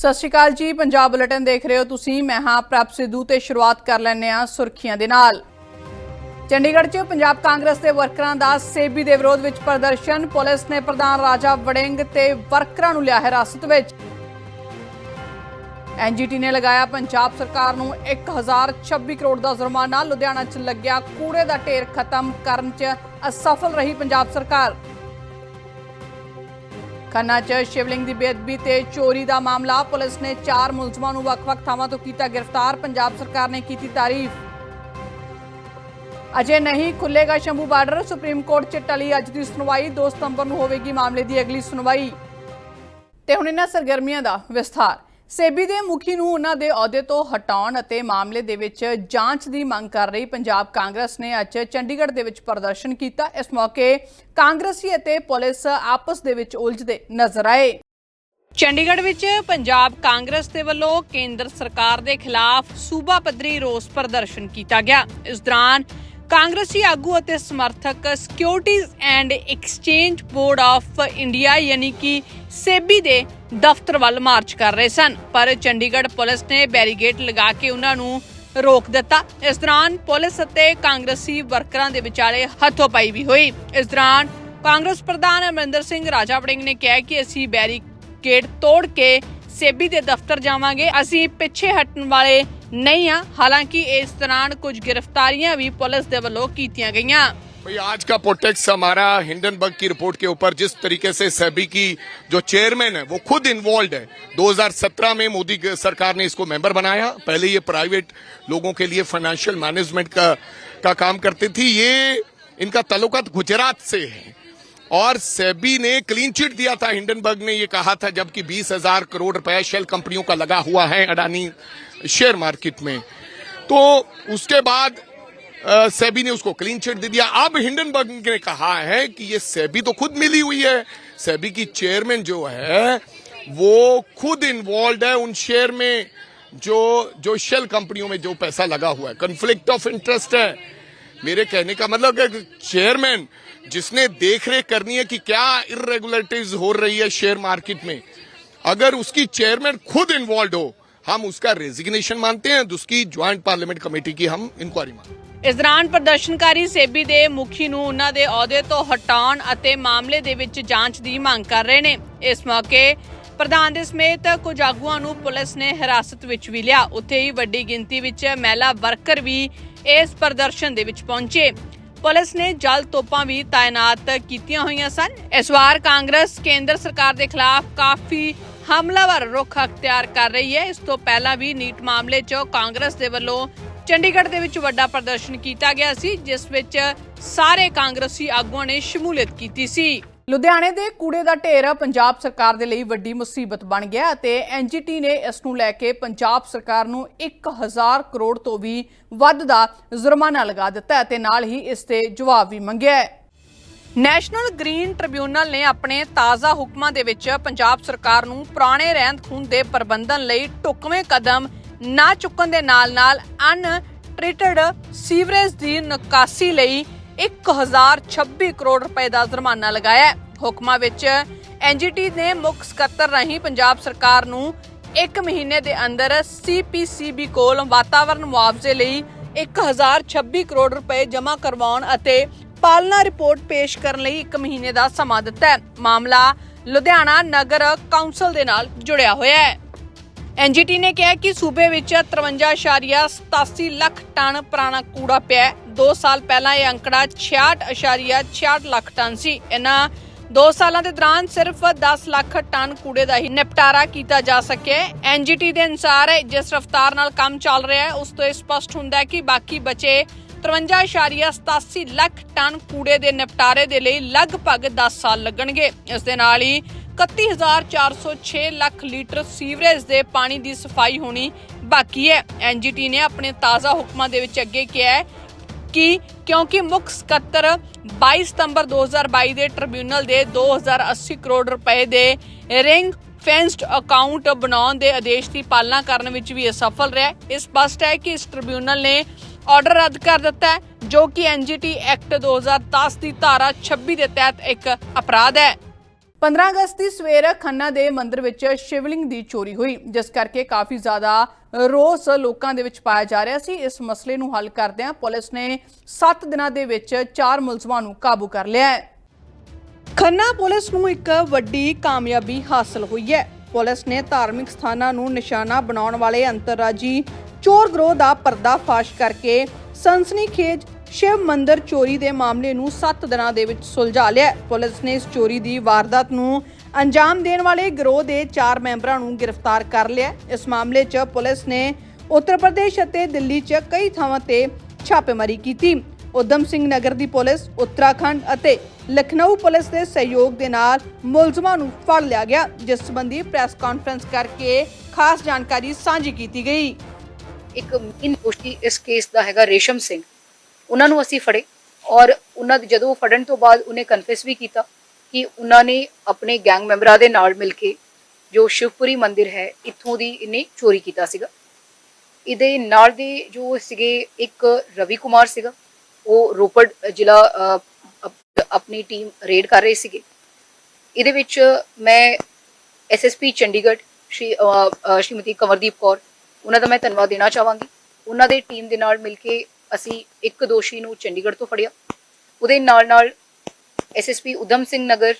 ਸਤਿ ਸ਼੍ਰੀ ਅਕਾਲ ਜੀ, ਪੰਜਾਬ ਬੁਲੇਟਿਨ ਦੇਖ ਰਹੇ ਹੋ ਤੁਸੀਂ, ਮੈਂ ਹਾਂ ਪ੍ਰਭ ਸਿੱਧੂ ਤੇ ਸ਼ੁਰੂਆਤ ਕਰ ਲੈਂਦੇ ਹਾਂ ਸੁਰਖੀਆਂ ਦੇ ਨਾਲ। ਚੰਡੀਗੜ੍ਹ 'ਚ ਪੰਜਾਬ ਕਾਂਗਰਸ ਦੇ ਵਰਕਰਾਂ ਦਾ ਸੇਬੀ ਦੇ ਵਿਰੋਧ ਵਿੱਚ ਪ੍ਰਦਰਸ਼ਨ, ਪੁਲਿਸ ਨੇ ਪ੍ਰਧਾਨ ਰਾਜਾ ਵੜਿੰਗ ਤੇ ਵਰਕਰਾਂ ਨੂੰ ਲਿਆ ਹਿਰਾਸਤ ਵਿੱਚ। ਐਨਜੀਟੀ ਨੇ ਲਗਾਇਆ ਪੰਜਾਬ ਸਰਕਾਰ ਨੂੰ 1026 ਕਰੋੜ ਦਾ ਜੁਰਮਾਨਾ, ਲੁਧਿਆਣਾ 'ਚ ਲੱਗਿਆ ਕੂੜੇ ਦਾ ਢੇਰ ਖਤਮ, ਕਰਨ 'ਚ ਅਸਫਲ ਰਹੀ ਪੰਜਾਬ ਸਰਕਾਰ। ਖੰਨਾ 'ਚ ਸ਼ਿਵਲਿੰਗ ਦੀ ਬੇਅਦਬੀ ਤੇ ਚੋਰੀ ਦਾ ਮਾਮਲਾ। ਪੁਲਿਸ ਨੇ ਚਾਰ ਮੁਲਜ਼ਮਾਂ ਨੂੰ ਵੱਖ-ਵੱਖ ਥਾਵਾਂ ਤੋਂ ਕੀਤਾ ਗ੍ਰਿਫਤਾਰ। ਪੰਜਾਬ ਸਰਕਾਰ ਨੇ ਕੀਤੀ ਤਾਰੀਫ। ਅਜੇ ਨਹੀਂ ਖੁੱਲੇਗਾ ਸ਼ੰਭੂ ਬਾਰਡਰ। ਸੁਪਰੀਮ ਕੋਰਟ 'ਚ ਟਲੀ ਅੱਜ ਦੀ ਸੁਣਵਾਈ। 2 ਸਤੰਬਰ ਨੂੰ ਹੋਵੇਗੀ ਮਾਮਲੇ ਦੀ ਅਗਲੀ ਸੁਣਵਾਈ। ਤੇ ਹੁਣ ਇਹਨਾਂ ਸਰਗਰਮੀਆਂ ਦਾ ਵਿਸਥਾਰ। ਸੇਬੀ ਦੇ ਮੁਖੀ ਨੂੰ ਉਹਨਾਂ ਦੇ ਅਹੁਦੇ ਤੋਂ ਹਟਾਉਣ ਅਤੇ ਮਾਮਲੇ ਦੇ ਵਿੱਚ ਜਾਂਚ ਦੀ ਮੰਗ ਕਰ ਰਹੀ ਪੰਜਾਬ ਕਾਂਗਰਸ ਨੇ ਅੱਜ ਚੰਡੀਗੜ੍ਹ ਦੇ ਵਿੱਚ ਪ੍ਰਦਰਸ਼ਨ ਕੀਤਾ। ਇਸ ਮੌਕੇ ਕਾਂਗਰਸੀ ਅਤੇ ਪੁਲਿਸ ਆਪਸ ਦੇ ਵਿੱਚ ਉਲਝਦੇ ਨਜ਼ਰ ਆਏ। ਚੰਡੀਗੜ੍ਹ ਵਿੱਚ ਪੰਜਾਬ ਕਾਂਗਰਸ ਦੇ ਵੱਲੋਂ ਕੇਂਦਰ ਸਰਕਾਰ ਦੇ ਖਿਲਾਫ ਸੂਬਾ ਪੱਧਰੀ ਰੋਸ ਪ੍ਰਦਰਸ਼ਨ ਕੀਤਾ ਗਿਆ। ਇਸ ਦੌਰਾਨ ਕਾਂਗਰਸੀ ਆਗੂ ਅਤੇ ਸਮਰਥਕ securities and exchange board of India ਯਾਨੀ ਕਿ ਸੇਬੀ ਦੇ ਦਫ਼ਤਰ ਵੱਲ ਮਾਰਚ ਕਰ ਰਹੇ ਸਨ, ਪਰ ਚੰਡੀਗੜ੍ਹ ਪੁਲਿਸ ਨੇ ਬੈਰੀਗੇਡ ਲਗਾ ਕੇ ਉਹਨਾਂ ਨੂੰ ਰੋਕ ਦਿੱਤਾ। ਇਸ ਦੌਰਾਨ ਪੁਲਿਸ ਅਤੇ ਕਾਂਗਰਸੀ ਵਰਕਰਾਂ ਦੇ ਵਿਚਾਲੇ ਹੱਥੋਂਪਾਈ ਵੀ ਹੋਈ। ਇਸ ਦੌਰਾਨ ਕਾਂਗਰਸ ਪ੍ਰਧਾਨ ਅਮਰਿੰਦਰ ਸਿੰਘ ਰਾਜਾ ਵੜਿੰਗ ਨੇ ਕਿਹਾ ਕਿ ਅਸੀਂ ਬੈਰੀਕੇਡ ਤੋੜ ਕੇ ਸੇਬੀ ਦੇ ਦਫ਼ਤਰ ਜਾਵਾਂਗੇ। ਅਸੀਂ ਪਿੱਛੇ ਹਟਣ ਵਾਲੇ ਨਹੀਂ ਆ ਹਾਲਾਂਕਿ ਇਸ ਦੌਰਾਨ ਕੁਝ ਗ੍ਰਿਫਤਾਰੀਆਂ ਵੀ ਪੁਲਿਸ ਦੇ ਵੱਲੋਂ ਕੀਤੀਆਂ ਗਈਆਂ। भाई आज का पोटेक्स हमारा हिंडनबर्ग की रिपोर्ट के ऊपर जिस तरीके से सेबी की जो चेयरमैन है, वो खुद इन्वॉल्व है। 2017 में मोदी सरकार ने इसको मेंबर बनाया। पहले ये प्राइवेट लोगों के लिए फाइनेंशियल मैनेजमेंट का का काम करती थी। ये इनका ताल्लुकात गुजरात से है। और सेबी ने क्लीन चिट दिया था हिंडनबर्ग ने। ये कहा था जबकि बीस हज़ार करोड़ रुपया शेल कंपनियों का लगा हुआ है अडानी शेयर मार्केट में। तो उसके बाद सेबी ने उसको क्लीन चिट दे दिया। अब हिंडनबर्ग ने कहा है कि ये सेबी तो खुद मिली हुई है। सेबी की चेयरमैन जो है, वो खुद इन्वॉल्व है उन शेयर में जो जो शेल कंपनियों में जो पैसा लगा हुआ है। कन्फ्लिक्ट ऑफ़ इंटरेस्ट है। मेरे कहने का मतलब चेयरमैन जिसने देख रेख करनी है कि क्या इरेगुलरिटीज हो रही है शेयर मार्केट में, अगर उसकी चेयरमैन खुद इन्वॉल्व हो, हम उसका रेजिग्नेशन मानते हैं। उसकी ज्वाइंट पार्लियामेंट कमेटी की हम इंक्वायरी मानते हैं। ਇਸ ਦੌਰਾਨ ਪ੍ਰਦਰਸ਼ਨਕਾਰੀ ਸੇਬੀ ਦੇ ਮੁਖੀ ਨੂੰ ਉਹਨਾਂ ਦੇ ਅਹੁਦੇ ਤੋਂ ਹਟਾਉਣ ਅਤੇ ਮਾਮਲੇ ਦੇ ਵਿੱਚ ਜਾਂਚ ਦੀ ਮੰਗ ਕਰ ਰਹੇ ਨੇ। ਇਸ ਮੌਕੇ ਪ੍ਰਧਾਨ ਦੇ ਸਮੇਤ ਕੁਝ ਆਗੂਆਂ ਨੂੰ ਪੁਲਿਸ ਨੇ ਹਿਰਾਸਤ ਵਿੱਚ ਵੀ ਲਿਆ। ਉੱਥੇ ਹੀ ਵੱਡੀ ਗਿਣਤੀ ਵਿੱਚ ਮਹਿਲਾ ਵਰਕਰ ਵੀ ਇਸ ਪ੍ਰਦਰਸ਼ਨ ਦੇ ਵਿੱਚ ਪਹੁੰਚੇ। ਪੁਲਿਸ ਨੇ ਜਲ ਤੋਪਾਂ ਵੀ ਤਾਇਨਾਤ ਕੀਤੀਆਂ ਹੋਈਆਂ ਸਨ। ਇਸ ਵਾਰ ਕਾਂਗਰਸ ਕੇਂਦਰ ਸਰਕਾਰ ਦੇ ਖਿਲਾਫ ਕਾਫੀ ਹਮਲਾਵਰ ਰੁਖ ਅਖਤਿਆਰ ਕਰ ਰਹੀ ਹੈ। ਇਸ ਤੋਂ ਪਹਿਲਾਂ ਵੀ ਨੀਟ ਮਾਮਲੇ 'ਚ ਕਾਂਗਰਸ ਦੇ ਵੱਲੋਂ ਚੰਡੀਗੜ੍ਹ ਦੇ ਵਿੱਚ ਵੱਡਾ ਪ੍ਰਦਰਸ਼ਨ ਕੀਤਾ ਗਿਆ ਸੀ, ਜਿਸ ਵਿੱਚ ਸਾਰੇ ਕਾਂਗਰਸੀ ਆਗੂਆਂ ਨੇ ਸ਼ਮੂਲੀਅਤ ਕੀਤੀ ਸੀ। ਲੁਧਿਆਣੇ ਦੇ ਕੂੜੇ ਦਾ ਢੇਰ ਪੰਜਾਬ ਸਰਕਾਰ ਦੇ ਲਈ ਵੱਡੀ ਮੁਸੀਬਤ ਬਣ ਗਿਆ ਅਤੇ ਐਨਜੀਟੀ ਨੇ ਇਸ ਨੂੰ ਲੈ ਕੇ ਪੰਜਾਬ ਸਰਕਾਰ ਨੂੰ 1000 ਕਰੋੜ ਤੋਂ ਵੀ ਵੱਧ ਦਾ ਜੁਰਮਾਨਾ ਲਗਾ ਦਿੱਤਾ ਅਤੇ ਨਾਲ ਹੀ ਇਸ ਤੇ ਜਵਾਬ ਵੀ ਮੰਗਿਆ ਹੈ। ਨੈਸ਼ਨਲ ਗ੍ਰੀਨ ਟ੍ਰਿਬਿਊਨਲ ਨੇ ਆਪਣੇ ਤਾਜ਼ਾ ਹੁਕਮਾਂ ਦੇ ਵਿੱਚ ਪੰਜਾਬ ਸਰਕਾਰ ਨੂੰ ਪੁਰਾਣੇ ਰਹਿੰਦ ਖੂੰਹਦ ਦੇ ਪ੍ਰਬੰਧਨ ਲਈ ਢੁਕਵੇਂ ਕਦਮ ਨਾ ਚੁੱਕਣ ਦੇ ਨਾਲ-ਨਾਲ ਅਨ ਟ੍ਰੀਟਡ ਸੀਵਰੇਜ ਦੀ ਨਿਕਾਸੀ ਲਈ 1026 ਕਰੋੜ ਰੁਪਏ ਦਾ ਜੁਰਮਾਨਾ ਲਗਾਇਆ ਹੁਕਮਾਂ ਵਿੱਚ ਐਨਜੀਟੀ ਨੇ ਮੁੱਖ ਸਕੱਤਰ ਰਾਹੀਂ ਪੰਜਾਬ ਸਰਕਾਰ ਨੂੰ 1 ਮਹੀਨੇ ਦੇ ਅੰਦਰ ਸੀਪੀਸੀਬੀ ਕੋਲ ਵਾਤਾਵਰਣ ਮੁਆਵਜ਼ੇ ਲਈ 1026 ਕਰੋੜ ਰੁਪਏ ਜਮ੍ਹਾਂ ਕਰਵਾਉਣ ਅਤੇ ਪਾਲਣਾ ਰਿਪੋਰਟ ਪੇਸ਼ ਕਰਨ ਲਈ 1 ਮਹੀਨੇ ਦਾ ਸਮਾਂ ਦਿੱਤਾ ਹੈ। ਮਾਮਲਾ ਲੁਧਿਆਣਾ ਨਗਰ ਕੌਂਸਲ ਦੇ ਨਾਲ ਜੁੜਿਆ ਹੋਇਆ ਹੈ। ਐਨਜੀਟੀ ਨੇ ਕਿਹਾ ਕਿ ਸੂਬੇ ਵਿੱਚ 53.87 ਲੱਖ ਟਨ ਪੁਰਾਣਾ ਕੂੜਾ ਪਿਆ ਹੈ। 2 ਸਾਲ ਪਹਿਲਾਂ ਇਹ ਅੰਕੜਾ 66.66 ਲੱਖ ਟਨ ਸੀ। ਇਹਨਾਂ 2 ਸਾਲਾਂ ਦੇ ਦੌਰਾਨ ਸਿਰਫ 10 ਲੱਖ ਟਨ ਕੂੜੇ ਦਾ ਹੀ ਨਿਪਟਾਰਾ ਕੀਤਾ ਜਾ ਸਕਿਆ ਐਨਜੀਟੀ ਦੇ ਅਨੁਸਾਰ ਜਿਸ ਰਫ਼ਤਾਰ ਨਾਲ ਕੰਮ ਚੱਲ ਰਿਹਾ ਹੈ, ਉਸ ਤੋਂ ਇਹ ਸਪਸ਼ਟ ਹੁੰਦਾ ਹੈ ਕਿ ਬਾਕੀ ਬਚੇ 53.87 ਲੱਖ ਟਨ ਕੂੜੇ ਦੇ ਨਿਪਟਾਰੇ ਦੇ ਲਈ ਲਗਭਗ 10 ਸਾਲ ਲੱਗਣਗੇ। ਇਸ ਦੇ ਨਾਲ ਹੀ 31406 ਲੱਖ ਲੀਟਰ ਸੀਵਰੇਜ ਦੇ ਪਾਣੀ ਦੀ ਸਫ਼ਾਈ ਹੋਣੀ ਬਾਕੀ ਹੈ। ਐਨਜੀਟੀ ਨੇ ਆਪਣੇ ਤਾਜ਼ਾ ਹੁਕਮਾਂ ਦੇ ਵਿੱਚ ਅੱਗੇ ਕਿਹਾ ਹੈ ਕਿ ਕਿਉਂਕਿ ਮੁੱਖ ਸਕੱਤਰ 22 ਸਤੰਬਰ 2022 ਦੇ ਟ੍ਰਿਬਿਊਨਲ ਦੇ 2080 ਕਰੋੜ ਰੁਪਏ ਦੇ ਰਿੰਗ ਫੈਂਸਡ ਅਕਾਊਂਟ ਬਣਾਉਣ ਦੇ ਆਦੇਸ਼ ਦੀ ਪਾਲਣਾ ਕਰਨ ਵਿੱਚ ਵੀ ਅਸਫਲ ਰਿਹਾ ਇਹ ਸਪਸ਼ਟ ਹੈ ਕਿ ਇਸ ਟ੍ਰਿਬਿਊਨਲ ਨੇ ਆਰਡਰ ਰੱਦ ਕਰ ਦਿੱਤਾ ਜੋ ਕਿ ਐਨਜੀਟੀ ਐਕਟ 2010 ਦੀ ਧਾਰਾ 26 ਦੇ ਤਹਿਤ ਇੱਕ ਅਪਰਾਧ ਹੈ। 15 ਅਗਸਤ ਦੀ ਸਵੇਰ ਖੰਨਾ ਦੇ ਮੰਦਿਰ ਵਿੱਚ ਸ਼ਿਵਲਿੰਗ ਦੀ ਚੋਰੀ ਹੋਈ, ਜਿਸ ਕਰਕੇ ਕਾਫੀ ਜ਼ਿਆਦਾ ਰੋਸ ਲੋਕਾਂ ਦੇ ਵਿੱਚ ਪਾਇਆ ਜਾ ਰਿਹਾ ਸੀ। ਇਸ ਮਸਲੇ ਨੂੰ ਹੱਲ ਕਰਦਿਆਂ ਪੁਲਿਸ ਨੇ 7 ਦਿਨਾਂ ਦੇ ਵਿੱਚ 4 ਮੁਲਜ਼ਮਾਂ ਨੂੰ ਕਾਬੂ ਕਰ ਲਿਆ ਹੈ। ਖੰਨਾ ਪੁਲਿਸ ਨੂੰ ਇੱਕ ਵੱਡੀ ਕਾਮਯਾਬੀ ਹਾਸਲ ਹੋਈ ਹੈ। ਪੁਲਿਸ ਨੇ ਧਾਰਮਿਕ ਸਥਾਨਾਂ ਨੂੰ ਨਿਸ਼ਾਨਾ ਬਣਾਉਣ ਵਾਲੇ ਅੰਤਰਰਾਜੀ ਚੋਰ ਗਰੋਹ ਦਾ ਪਰਦਾਫਾਸ਼ ਕਰਕੇ ਸਨਸਨੀਖੇਜ ਸ਼ਿਵ ਮੰਦਰ ਚੋਰੀ ਦੇ ਮਾਮਲੇ ਨੂੰ 7 ਦਿਨਾਂ ਦੇ ਵਿੱਚ ਸੁਲਝਾ ਲਿਆ ਪੁਲਿਸ ਨੇ ਇਸ ਚੋਰੀ ਦੀ ਵਾਰਦਾਤ ਨੂੰ ਅੰਜਾਮ ਦੇਣ ਵਾਲੇ ਗਰੋਹ ਦੇ 4 ਮੈਂਬਰਾਂ ਨੂੰ ਗ੍ਰਿਫਤਾਰ ਕਰ ਲਿਆ ਇਸ ਮਾਮਲੇ 'ਚ ਪੁਲਿਸ ਨੇ ਉੱਤਰ ਪ੍ਰਦੇਸ਼ ਅਤੇ ਦਿੱਲੀ 'ਚ ਕਈ ਥਾਵਾਂ ਤੇ ਛਾਪੇਮਾਰੀ ਕੀਤੀ। ਉਦਮ ਸਿੰਘ ਨਗਰ ਦੀ ਪੁਲਿਸ, ਉੱਤਰਾਖੰਡ ਅਤੇ ਲਖਨਊ ਪੁਲਿਸ ਦੇ ਸਹਿਯੋਗ ਦੇ ਨਾਲ ਮੁਲਜ਼ਮਾਂ ਨੂੰ ਫੜ ਲਿਆ ਗਿਆ, ਜਿਸ ਸੰਬੰਧੀ ਪ੍ਰੈਸ ਕਾਨਫਰੰਸ ਕਰਕੇ ਖਾਸ ਜਾਣਕਾਰੀ ਸਾਂਝੀ ਕੀਤੀ ਗਈ। ਇੱਕ ਮੇਨ ਦੋਸ਼ੀ ਇਸ ਕੇਸ ਦਾ ਹੈਗਾ ਰੇਸ਼ਮ ਸਿੰਘ। ਉਹਨਾਂ ਨੂੰ ਅਸੀਂ ਫੜੇ ਔਰ ਉਹਨਾਂ ਦੇ ਜਦੋਂ ਫੜਨ ਤੋਂ ਬਾਅਦ ਉਹਨੇ ਕਨਫੈਸ ਵੀ ਕੀਤਾ ਕਿ ਉਹਨਾਂ ਨੇ ਆਪਣੇ ਗੈਂਗ ਮੈਂਬਰਾਂ ਦੇ ਨਾਲ ਮਿਲ ਕੇ ਜੋ ਸ਼ਿਵਪੁਰੀ ਮੰਦਿਰ ਹੈ, ਇੱਥੋਂ ਦੀ ਇਹਨੇ ਚੋਰੀ ਕੀਤਾ ਸੀਗਾ। ਇਹਦੇ ਨਾਲ ਦੇ ਜੋ ਸੀਗੇ ਇੱਕ ਰਵੀ ਕੁਮਾਰ ਸੀਗਾ, ਉਹ ਰੋਪੜ ਜ਼ਿਲ੍ਹਾ ਆਪਣੀ ਟੀਮ ਰੇਡ ਕਰ ਰਹੇ ਸੀਗੇ। ਇਹਦੇ ਵਿੱਚ ਮੈਂ ਐਸਐਸਪੀ ਚੰਡੀਗੜ੍ਹ, ਸ਼੍ਰੀ ਸ਼੍ਰੀਮਤੀ ਕਮਰਦੀਪ ਕੌਰ, ਉਹਨਾਂ ਦਾ ਮੈਂ ਧੰਨਵਾਦ ਦੇਣਾ ਚਾਹਾਂਗੀ। ਉਹਨਾਂ ਦੇ ਟੀਮ ਦੇ ਨਾਲ ਮਿਲ ਕੇ ਅਸੀਂ ਇੱਕ ਦੋਸ਼ੀ ਨੂੰ ਚੰਡੀਗੜ੍ਹ ਤੋਂ ਫੜਿਆ ਉਹਦੇ ਨਾਲ ਨਾਲ ਐਸਐਸਪੀ ਉਦਮ ਸਿੰਘ ਨਗਰ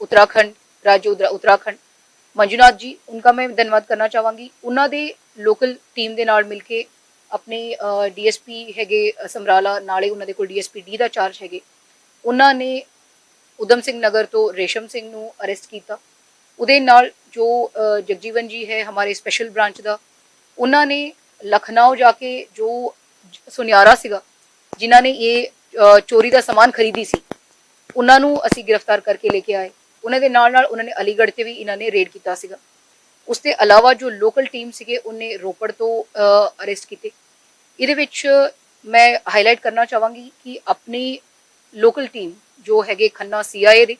उत्तराखंड राज्य उद्रा- उत्तराखंड ਮੰਜੂਨਾਥ ਜੀ ਉਨਕਾ ਮੈਂ ਧੰਨਵਾਦ ਕਰਨਾ ਚਾਹਾਂਗੀ ਉਹਨਾਂ ਦੇ ਲੋਕਲ ਟੀਮ ਦੇ ਨਾਲ ਮਿਲ ਕੇ ਆਪਣੇ ਡੀਐਸਪੀ ਹੈਗੇ ਅ, ਸਮਰਾਲਾ ਨਾਲੇ ਉਹਨਾਂ ਦੇ ਕੋਲ ਡੀਐਸਪੀ ਡੀ ਦਾ ਚਾਰਜ ਹੈਗੇ ਉਹਨਾਂ ਨੇ ਉਦਮ ਸਿੰਘ ਨਗਰ ਤੋਂ ਰੇਸ਼ਮ ਸਿੰਘ ਨੂੰ ਅਰੈਸਟ ਕੀਤਾ ਉਹਦੇ ਨਾਲ ਜੋ ਅ, ਜਗਜੀਵਨ ਜੀ ਹੈ ਹਮਾਰੇ ਸਪੈਸ਼ਲ ਬ੍ਰਾਂਚ ਦਾ ਉਹਨਾਂ ਨੇ ਲਖਨਊ ਜਾ ਕੇ ਜੋ ਜ- ਸੁਨਿਆਰਾ ਸੀਗਾ, ਜਿਨ੍ਹਾਂ ਨੇ ਇਹ ਚੋਰੀ ਦਾ ਸਮਾਨ ਖਰੀਦੀ ਸੀ, ਉਹਨਾਂ ਨੂੰ ਅਸੀਂ ਗ੍ਰਿਫਤਾਰ ਕਰਕੇ ਲੈ ਕੇ ਆਏ। ਉਹਨਾਂ ਦੇ ਨਾਲ ਨਾਲ ਉਹਨਾਂ ਨੇ ਅਲੀਗੜ੍ਹ ਤੇ ਵੀ ਇਹਨਾਂ ਨੇ ਰੇਡ ਕੀਤਾ ਸੀਗਾ। ਉਸ ਦੇ ਇਲਾਵਾ ਜੋ ਲੋਕਲ ਟੀਮ ਸੀਗੇ, ਉਹਨੇ ਰੋਪੜ ਤੋਂ ਅਰੈਸਟ ਕੀਤੇ। ਇਹਦੇ ਵਿੱਚ ਮੈਂ ਹਾਈਲਾਈਟ ਕਰਨਾ ਚਾਹਾਂਗੀ ਕਿ ਆਪਣੀ ਲੋਕਲ ਟੀਮ ਜੋ ਹੈਗੇ ਖੰਨਾ ਸੀਆਈਏ ਦੇ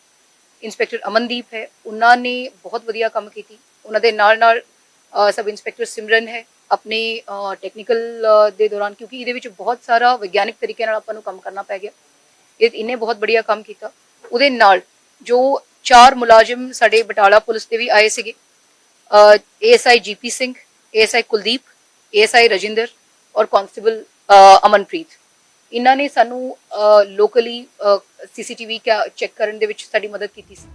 ਇੰਸਪੈਕਟਰ ਅਮਨਦੀਪ ਹੈ, ਉਹਨਾਂ ਨੇ ਬਹੁਤ ਵਧੀਆ ਕੰਮ ਕੀਤੀ। ਉਹਨਾਂ ਦੇ ਨਾਲ ਨਾਲ ਸਬ ਇੰਸਪੈਕਟਰ ਸਿਮਰਨ ਹੈ ਆਪਣੇ ਟੈਕਨੀਕਲ ਦੇ ਦੌਰਾਨ ਕਿਉਂਕਿ ਇਹਦੇ ਵਿੱਚ ਬਹੁਤ ਸਾਰਾ ਵਿਗਿਆਨਿਕ ਤਰੀਕੇ ਨਾਲ ਆਪਾਂ ਨੂੰ ਕੰਮ ਕਰਨਾ ਪੈ ਗਿਆ। ਇਹ ਇਹਨੇ ਬਹੁਤ ਬੜੀਆ ਕੰਮ ਕੀਤਾ। ਉਹਦੇ ਨਾਲ ਜੋ ਚਾਰ ਮੁਲਾਜ਼ਮ ਸਾਡੇ ਬਟਾਲਾ ਪੁਲਿਸ ਦੇ ਵੀ ਆਏ ਸੀਗੇ ASI GP Singh ASI Kuldeep ASI Rajinder ਔਰ ਕਾਂਸਟੇਬਲ ਅਮਨਪ੍ਰੀਤ। ਇਹਨਾਂ ਨੇ ਸਾਨੂੰ ਲੋਕਲੀ ਸੀਸੀਟੀਵੀ ਚੈੱਕ ਕਰਨ ਦੇ ਵਿੱਚ ਸਾਡੀ ਮਦਦ ਕੀਤੀ ਸੀ।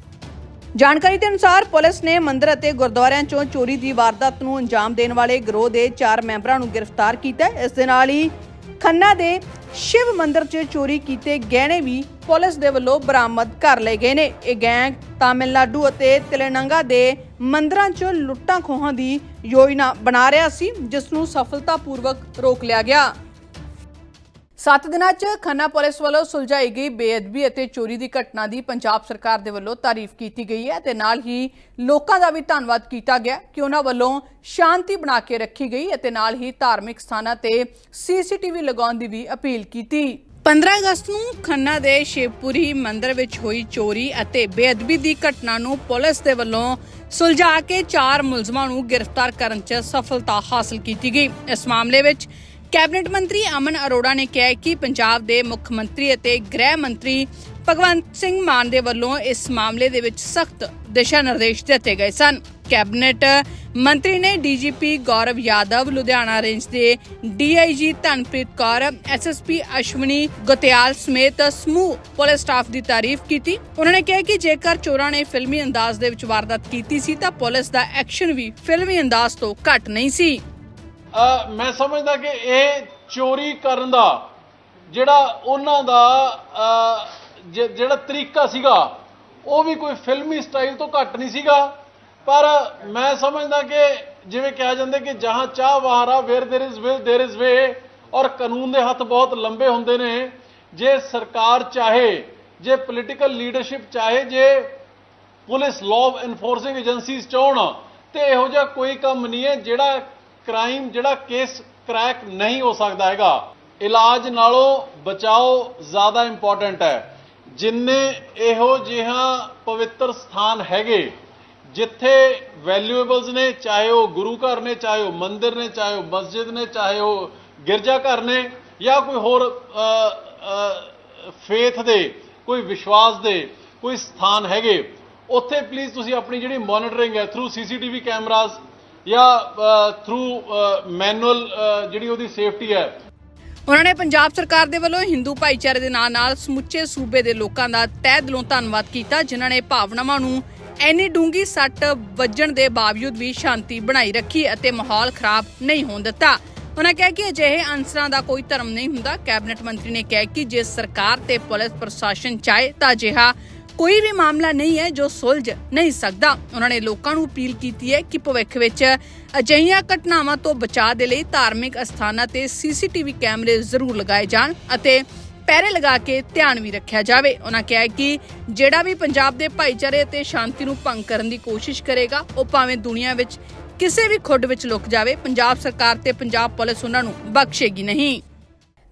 ਜਾਣਕਾਰੀ ਦੇ ਅਨੁਸਾਰ ਪੁਲਿਸ ਨੇ ਮੰਦਿਰ ਅਤੇ ਗੁਰਦੁਆਰਿਆਂ 'ਚੋਂ ਚੋਰੀ ਦੀ ਵਾਰਦਾਤ ਨੂੰ ਅੰਜਾਮ ਦੇਣ ਵਾਲੇ ਗਰੋਹ ਦੇ 4 ਮੈਂਬਰਾਂ ਨੂੰ ਗ੍ਰਿਫਤਾਰ ਕੀਤਾ ਹੈ। ਇਸ ਦੇ ਨਾਲ ਹੀ ਖੰਨਾ ਦੇ ਸ਼ਿਵ ਮੰਦਰ 'ਚ ਚੋਰੀ ਕੀਤੇ ਗਹਿਣੇ ਵੀ ਪੁਲਿਸ ਦੇ ਵੱਲੋਂ ਬਰਾਮਦ ਕਰ ਲਏ ਗਏ ਨੇ ਇਹ ਗੈਂਗ ਤਾਮਿਲਨਾਡੂ ਅਤੇ ਤੇਲੰਗਾਨਾ ਦੇ ਮੰਦਰਾਂ 'ਚ ਲੁੱਟਾਂ ਖੋਹਾਂ ਦੀ ਯੋਜਨਾ ਬਣਾ ਰਿਹਾ ਸੀ, ਜਿਸ ਨੂੰ ਸਫਲਤਾਪੂਰਵਕ ਰੋਕ ਲਿਆ ਗਿਆ ਸੱਤ ਦਿਨਾਂ 'ਚ ਖੰਨਾ ਪੁਲਿਸ ਵੱਲੋਂ ਸੁਲਝਾਈ ਗਈ ਬੇਅਦਬੀ ਅਤੇ ਚੋਰੀ ਦੀ ਘਟਨਾ ਦੀ ਪੰਜਾਬ ਸਰਕਾਰ ਦੇ ਵੱਲੋਂ ਤਾਰੀਫ ਕੀਤੀ ਗਈ ਹੈ ਤੇ ਨਾਲ ਹੀ ਲੋਕਾਂ ਦਾ ਵੀ ਧੰਨਵਾਦ ਕੀਤਾ ਗਿਆ ਕਿ ਉਹਨਾਂ ਵੱਲੋਂ ਸ਼ਾਂਤੀ ਬਣਾ ਕੇ ਰੱਖੀ ਗਈ ਅਤੇ ਨਾਲ ਹੀ ਧਾਰਮਿਕ ਸਥਾਨਾਂ ਤੇ ਸੀਸੀਟੀਵੀ ਲਗਾਉਣ ਦੀ ਵੀ ਅਪੀਲ ਕੀਤੀ। 15 ਅਗਸਤ ਨੂੰ ਖੰਨਾ ਦੇ ਸ਼ਿਵਪੁਰੀ ਮੰਦਿਰ ਵਿੱਚ ਹੋਈ ਚੋਰੀ ਅਤੇ ਬੇਅਦਬੀ ਦੀ ਘਟਨਾ ਨੂੰ ਪੁਲਿਸ ਦੇ ਵੱਲੋਂ ਸੁਲਝਾ ਕੇ ਚਾਰ ਮੁਲਜ਼ਮਾਂ ਨੂੰ ਗ੍ਰਿਫਤਾਰ ਕਰਨ 'ਚ ਸਫਲਤਾ ਹਾਸਲ ਕੀਤੀ ਗਈ। ਇਸ ਮਾਮਲੇ ਵਿੱਚ ਕੈਬਨਿਟ ਮੰਤਰੀ ਅਮਨ ਅਰੋੜਾ ਨੇ ਕਿਹਾ ਕਿ ਪੰਜਾਬ ਦੇ ਮੁੱਖ ਮੰਤਰੀ ਅਤੇ ਗ੍ਰਹਿ ਮੰਤਰੀ ਭਗਵੰਤ ਸਿੰਘ ਮਾਨ ਦੇ ਵੱਲੋਂ ਇਸ ਮਾਮਲੇ ਦੇ ਵਿੱਚ ਸਖਤ ਦਿਸ਼ਾ ਨਿਰਦੇਸ਼ ਦਿੱਤੇ ਗਏ ਸਨ। ਕੈਬਨਿਟ ਮੰਤਰੀ ਨੇ ਡੀਜੀਪੀ ਗੌਰਵ ਯਾਦਵ, ਲੁਧਿਆਣਾ ਰੇਂਜ ਦੇ ਡੀਆਈਜੀ ਧਨਪ੍ਰੀਤ ਕੌਰ, ਐਸਐਸਪੀ ਅਸ਼ਵਨੀ ਗੁਤਿਆਲ ਸਮੇਤ ਸਮੂਹ ਪੁਲਿਸ ਸਟਾਫ ਦੀ ਤਾਰੀਫ ਕੀਤੀ। ਉਹਨਾਂ ਨੇ ਕਿਹਾ ਕਿ ਜੇਕਰ ਚੋਰਾਂ ਨੇ ਫਿਲਮੀ ਅੰਦਾਜ਼ ਦੇ ਵਿੱਚ ਵਾਰਦਾਤ ਕੀਤੀ ਸੀ ਤਾਂ ਪੁਲਿਸ ਦਾ ਐਕਸ਼ਨ ਵੀ ਫਿਲਮੀ ਅੰਦਾਜ਼ ਤੋਂ ਘੱਟ ਨਹੀਂ ਸੀ। ਮੈਂ ਸਮਝਦਾ ਕਿ ਇਹ ਚੋਰੀ ਕਰਨ ਦਾ ਜਿਹੜਾ ਉਹਨਾਂ ਦਾ ਅ, ਜ- ਜਿਹੜਾ ਤਰੀਕਾ ਸੀਗਾ ਉਹ ਵੀ ਕੋਈ ਫਿਲਮੀ ਸਟਾਈਲ ਤੋਂ ਘੱਟ ਨਹੀਂ ਸੀਗਾ ਪਰ ਮੈਂ ਸਮਝਦਾ ਕਿ ਜਿਵੇਂ ਕਿਹਾ ਜਾਂਦਾ ਕਿ ਜਹਾਂ ਚਾਹ ਵਹਾਰਾ where there is will there is way ਔਰ ਕਾਨੂੰਨ ਦੇ ਹੱਥ ਬਹੁਤ ਲੰਬੇ ਹੁੰਦੇ ਨੇ ਜੇ ਸਰਕਾਰ ਚਾਹੇ ਜੇ ਪੋਲੀਟੀਕਲ ਲੀਡਰਸ਼ਿਪ ਚਾਹੇ ਜੇ ਪੁਲਿਸ ਲਾਅ ਐਨਫੋਰਸਿੰਗ ਏਜੰਸੀਜ਼ ਚਾਹਣ ਤੇ ਇਹੋ ਜਿਹਾ ਕੋਈ ਕੰਮ ਨਹੀਂ ਹੈ ਜਿਹੜਾ ਕ੍ਰਾਈਮ ਜਿਹੜਾ ਕੇਸ ਕ੍ਰੈਕ ਨਹੀਂ ਹੋ ਸਕਦਾ ਹੈਗਾ। ਇਲਾਜ ਨਾਲੋਂ ਬਚਾਓ ਜ਼ਿਆਦਾ ਇੰਪੋਰਟੈਂਟ ਹੈ। ਜਿੰਨੇ ਇਹੋ ਜਿਹਾ ਪਵਿੱਤਰ ਸਥਾਨ ਹੈਗੇ, ਜਿੱਥੇ ਵੈਲਿਊਏਬਲਸ ਨੇ, ਚਾਹੇ ਉਹ ਗੁਰੂ ਘਰ ਨੇ, ਚਾਹੇ ਉਹ ਮੰਦਿਰ ਨੇ, ਚਾਹੇ ਉਹ ਮਸਜਿਦ ਨੇ, ਚਾਹੇ ਉਹ ਗਿਰਜਾ ਘਰ ਨੇ, ਜਾਂ ਕੋਈ ਹੋਰ ਫੇਥ ਦੇ, ਕੋਈ ਵਿਸ਼ਵਾਸ ਦੇ ਕੋਈ ਸਥਾਨ ਹੈਗੇ, ਉੱਥੇ ਪਲੀਜ਼ ਤੁਸੀਂ ਆਪਣੀ ਜਿਹੜੀ ਮੋਨੀਟਰਿੰਗ ਹੈ ਥਰੂ ਸੀਸੀਟੀਵੀ ਕੈਮਰਾਜ਼ ਜਾਂ ਥਰੂ ਮੈਨੂਅਲ ਜਿਹੜੀ ਉਹਦੀ ਸੇਫਟੀ ਹੈ। ਉਹਨਾਂ ਨੇ ਪੰਜਾਬ ਸਰਕਾਰ ਦੇ ਵੱਲੋਂ ਹਿੰਦੂ ਭਾਈਚਾਰੇ ਦੇ ਨਾਲ ਨਾਲ ਸਮੁੱਚੇ ਸੂਬੇ ਦੇ ਲੋਕਾਂ ਦਾ ਤਹਿ ਦਿਲੋਂ ਧੰਨਵਾਦ ਕੀਤਾ, ਜਿਨ੍ਹਾਂ ਨੇ ਭਾਵਨਾਵਾਂ ਨੂੰ ਐਨੀ ਡੂੰਗੀ ਸੱਟ ਵੱਜਣ ਦੇ ਬਾਵਜੂਦ ਵੀ ਸ਼ਾਂਤੀ ਬਣਾਈ ਰੱਖੀ ਅਤੇ ਮਾਹੌਲ ਖਰਾਬ ਨਹੀਂ ਹੋਣ ਦਿੱਤਾ। ਉਹਨਾਂ ਕਿਹਾ ਕਿ ਅਜਿਹੇ ਅਨਸਰਾਂ ਦਾ ਕੋਈ ਧਰਮ ਨਹੀਂ ਹੁੰਦਾ। ਕੈਬਨਿਟ ਮੰਤਰੀ ਨੇ ਕਿਹਾ ਕਿ ਜੇ ਸਰਕਾਰ ਤੇ ਪੁਲਿਸ ਪ੍ਰਸ਼ਾਸਨ ਚਾਹੇ ਤਾਂ ਅਜਿਹਾ ਕੋਈ ਵੀ ਮਾਮਲਾ ਨਹੀਂ ਹੈ ਜੋ ਸੁਲਝ ਨਹੀਂ ਸਕਦਾ। ਉਹਨਾਂ ਨੇ ਲੋਕਾਂ ਨੂੰ ਅਪੀਲ ਕੀਤੀ ਹੈ ਕਿ ਭਵਿੱਖ ਵਿੱਚ ਅਜਿਹੀਆਂ ਘਟਨਾਵਾਂ ਤੋਂ ਬਚਾਅ ਦੇ ਲਈ ਧਾਰਮਿਕ ਅਸਥਾਨਾਂ ਤੇ ਸੀਸੀਟੀਵੀ ਕੈਮਰੇ ਜ਼ਰੂਰ ਲਗਾਏ ਜਾਣ ਅਤੇ ਪੈਰੇ ਲਗਾ ਕੇ ਧਿਆਨ ਵੀ ਰੱਖਿਆ ਜਾਵੇ। ਉਹਨਾਂ ਕਿਹਾ ਕਿ ਜਿਹੜਾ ਵੀ ਪੰਜਾਬ ਦੇ ਭਾਈਚਾਰੇ ਅਤੇ ਸ਼ਾਂਤੀ ਨੂੰ ਭੰਗ ਕਰਨ ਦੀ ਕੋਸ਼ਿਸ਼ ਕਰੇਗਾ, ਉਹ ਭਾਵੇਂ ਦੁਨੀਆ ਵਿੱਚ ਕਿਸੇ ਵੀ ਖੁੱਡ ਵਿੱਚ ਲੁਕ ਜਾਵੇ, ਪੰਜਾਬ ਸਰਕਾਰ ਤੇ ਪੰਜਾਬ ਪੁਲਿਸ ਉਹਨਾਂ ਨੂੰ ਬਖਸ਼ੇਗੀ ਨਹੀਂ।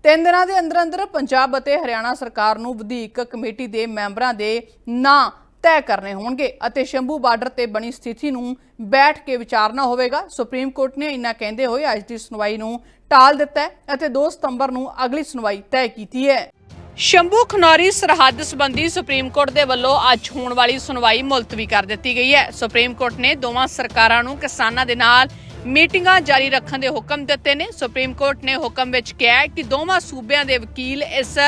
ਤਿੰਨ ਦਿਨਾਂ ਦੇ ਅੰਦਰ ਅੰਦਰ ਪੰਜਾਬ ਅਤੇ ਹਰਿਆਣਾ ਸਰਕਾਰ ਨੂੰ ਵਧੀਕ ਕਮੇਟੀ ਦੇ ਮੈਂਬਰਾਂ ਦੇ ਨਾਂ ਤੈਅ ਕਰਨੇ ਹੋਣਗੇ ਅਤੇ ਸ਼ੰਭੂ ਬਾਰਡਰ ਤੇ ਬਣੀ ਸਥਿਤੀ ਨੂੰ ਬੈਠ ਕੇ ਵਿਚਾਰਨਾ ਹੋਵੇਗਾ। ਸੁਪਰੀਮ ਕੋਰਟ ਨੇ ਇਨਾ ਕਹਿੰਦੇ ਹੋਏ ਅੱਜ ਦੀ ਸੁਣਵਾਈ ਨੂੰ ਟਾਲ ਦਿੱਤਾ ਹੈ ਅਤੇ 2 ਸਤੰਬਰ ਨੂੰ ਅਗਲੀ ਸੁਣਵਾਈ ਤੈਅ ਕੀਤੀ ਹੈ। ਸ਼ੰਭੂ ਖਨੌਰੀ ਸਰਹੱਦ ਸੰਬੰਧੀ ਸੁਪਰੀਮ ਕੋਰਟ ਦੇ ਵੱਲੋਂ ਅੱਜ ਹੋਣ ਵਾਲੀ ਸੁਣਵਾਈ ਮੁਲਤਵੀ ਕਰ ਦਿੱਤੀ ਗਈ ਹੈ। ਸੁਪਰੀਮ ਕੋਰਟ ਨੇ ਦੋਵਾਂ ਸਰਕਾਰਾਂ ਨੂੰ ਕਿਸਾਨਾਂ ਦੇ ਨਾਲ ਮੀਟਿੰਗਾਂ ਜਾਰੀ ਰੱਖਣ ਦੇ ਹੁਕਮ ਦਿੱਤੇ ਨੇ। ਸੁਪਰੀਮ ਕੋਰਟ ਨੇ ਹੁਕਮ ਵਿੱਚ ਕਿਹਾ ਕਿ ਦੋਵਾਂ ਸੂਬਿਆਂ ਦੇ ਵਕੀਲ ਇਸ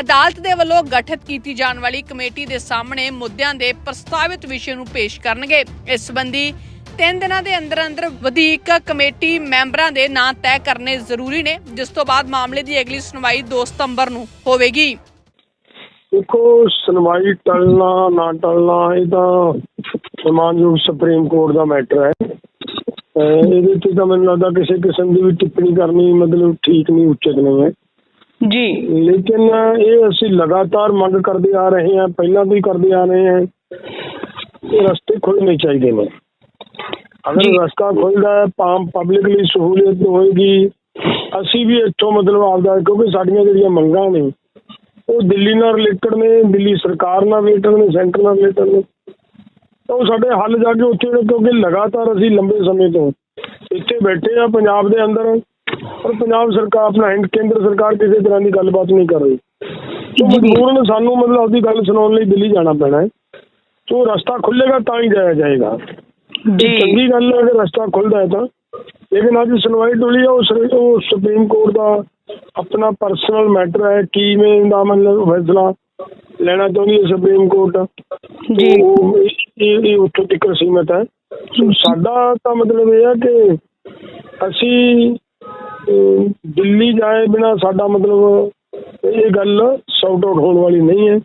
ਅਦਾਲਤ ਦੇ ਵੱਲੋਂ ਗਠਿਤ ਕੀਤੀ ਜਾਣ ਵਾਲੀ ਕਮੇਟੀ ਦੇ ਸਾਹਮਣੇ ਮੁੱਦਿਆਂ ਦੇ ਪ੍ਰਸਤਾਵਿਤ ਵਿਸ਼ੇ ਨੂੰ ਪੇਸ਼ ਕਰਨਗੇ। ਇਸ ਸੰਬੰਧੀ ਤਿੰਨ ਦਿਨਾਂ ਦੇ ਅੰਦਰ ਅੰਦਰ ਵਧੀਕ ਕਮੇਟੀ ਮੈਂਬਰਾਂ ਦੇ ਨਾਂ ਤੈਅ ਕਰਨੇ ਜ਼ਰੂਰੀ ਨੇ, ਜਿਸ ਤੋਂ ਬਾਅਦ ਮਾਮਲੇ ਦੀ ਅਗਲੀ ਸੁਣਵਾਈ 2 ਸਤੰਬਰ ਨੂੰ ਹੋਵੇਗੀ। ਦੇਖੋ, ਸੁਣਵਾਈ ਟਲਣਾ, ਨਾ ਟਲਣਾ, ਇਹ ਤਾਂ ਸਮਾਨਯੋਗ ਸੁਪਰੀਮ ਕੋਰਟ ਦਾ ਮੈਟਰ ਹੈ। ਇਹਦੇ ਤੇ ਤਾਂ ਮੈਨੂੰ ਲੱਗਦਾ ਕਿਸੇ ਕਿਸਮ ਦੀ ਵੀ ਟਿੱਪਣੀ ਕਰਨੀ ਮਤਲਬ ਠੀਕ ਨਹੀਂ ਉਚਿਤ ਨਹੀਂ ਹੈ। ਜੀ। ਲੇਕਿਨ ਇਹ ਅਸੀਂ ਲਗਾਤਾਰ ਮੰਗ ਕਰਦੇ ਆ ਰਹੇ ਹਾਂ ਪਹਿਲਾਂ ਹੀ ਕਰਦੇ ਆ ਰਹੇ ਹਾਂ। ਇਹ ਰਸਤੇ ਖੁੱਲ੍ਹਣੇ ਚਾਹੀਦੇ ਨੇ। ਅਗਰ ਰਸਤਾ ਖੁੱਲਦਾ ਹੈ ਪਾਮ ਪਬਲਿਕ ਲਈ ਸਹੂਲੀਅਤ ਹੋਏਗੀ। ਅਸੀਂ ਵੀ ਇੱਥੋਂ ਮਤਲਬ ਆਪਦਾ ਕਿਉਂਕਿ ਸਾਡੀਆਂ ਜਿਹੜੀਆਂ ਮੰਗਾਂ ਨੇ ਉਹ ਦਿੱਲੀ ਨਾਲ ਰਿਲੇਟਡ ਨੇ ਦਿੱਲੀ ਸਰਕਾਰ ਨਾਲ ਰਿਲੇਟਡ ਨੇ ਸੈਂਟਰ ਨਾਲ ਰਿਲੇਟਡ ਨੇ। ਤਾਂ ਉਹ ਸਾਡੇ ਹੱਲ ਜਾ ਕੇ ਉੱਥੇ ਨੇ ਕਿਉਂਕਿ ਲਗਾਤਾਰ ਅਸੀਂ ਲੰਬੇ ਸਮੇਂ ਤੋਂ ਇੱਥੇ ਬੈਠੇ ਆ ਪੰਜਾਬ ਦੇ ਅੰਦਰ ਪਰ ਪੰਜਾਬ ਸਰਕਾਰ ਆਪਣਾ ਹਿੰਦ ਕੇਂਦਰ ਸਰਕਾਰ ਕਿਸੇ ਤਰ੍ਹਾਂ ਦੀ ਗੱਲਬਾਤ ਨਹੀਂ ਕਰ ਰਹੀ। ਸੋ ਮਜਬੂਰਨ ਸਾਨੂੰ ਮਤਲਬ ਆਪਦੀ ਗੱਲ ਸੁਣਾਉਣ ਲਈ ਦਿੱਲੀ ਜਾਣਾ ਪੈਣਾ ਹੈ। ਸੋ ਰਸਤਾ ਖੁੱਲੇਗਾ ਤਾਂ ਹੀ ਜਾਇਆ ਜਾਏਗਾ। ਜੀ। ਚੰਗੀ ਗੱਲ ਹੈ ਕਿ ਰਸਤਾ ਖੁੱਲਦਾ ਹੈ ਤਾਂ। ਲੇਕਿਨ ਅੱਜ ਸੁਣਵਾਈ ਸੁ- ਉਹ ਸੁਪਰੀਮ ਕੋਰਟ ਦਾ ਆਪਣਾ ਪਰਸਨਲ ਮੈਟਰ ਹੈ ਕਿਵੇਂ ਦਾ ਮਤਲਬ ਫੈਸਲਾ ਲੈਣਾ ਚਾਹੁੰਦੀ ਹੈ ਸੁਪਰੀਮ ਕੋਰਟ ਜੀ। ਇਹ ਇਹ- ਇਹ ਉੱਥੋਂ ਤੱਕ ਸੀਮਤ ਹੈ। ਸੋ ਸਾਡਾ ਤਾਂ ਮਤਲਬ ਇਹ ਹੈ ਕਿ ਅਸੀਂ ਦਿੱਲੀ ਜਾਏ ਬਿਨਾ ਸਾਡਾ ਮਤਲਬ ਇਹ ਗੱਲ ਸੌਟ ਆਊਟ ਹੋਣ ਵਾਲੀ ਨਹੀਂ ਹੈ।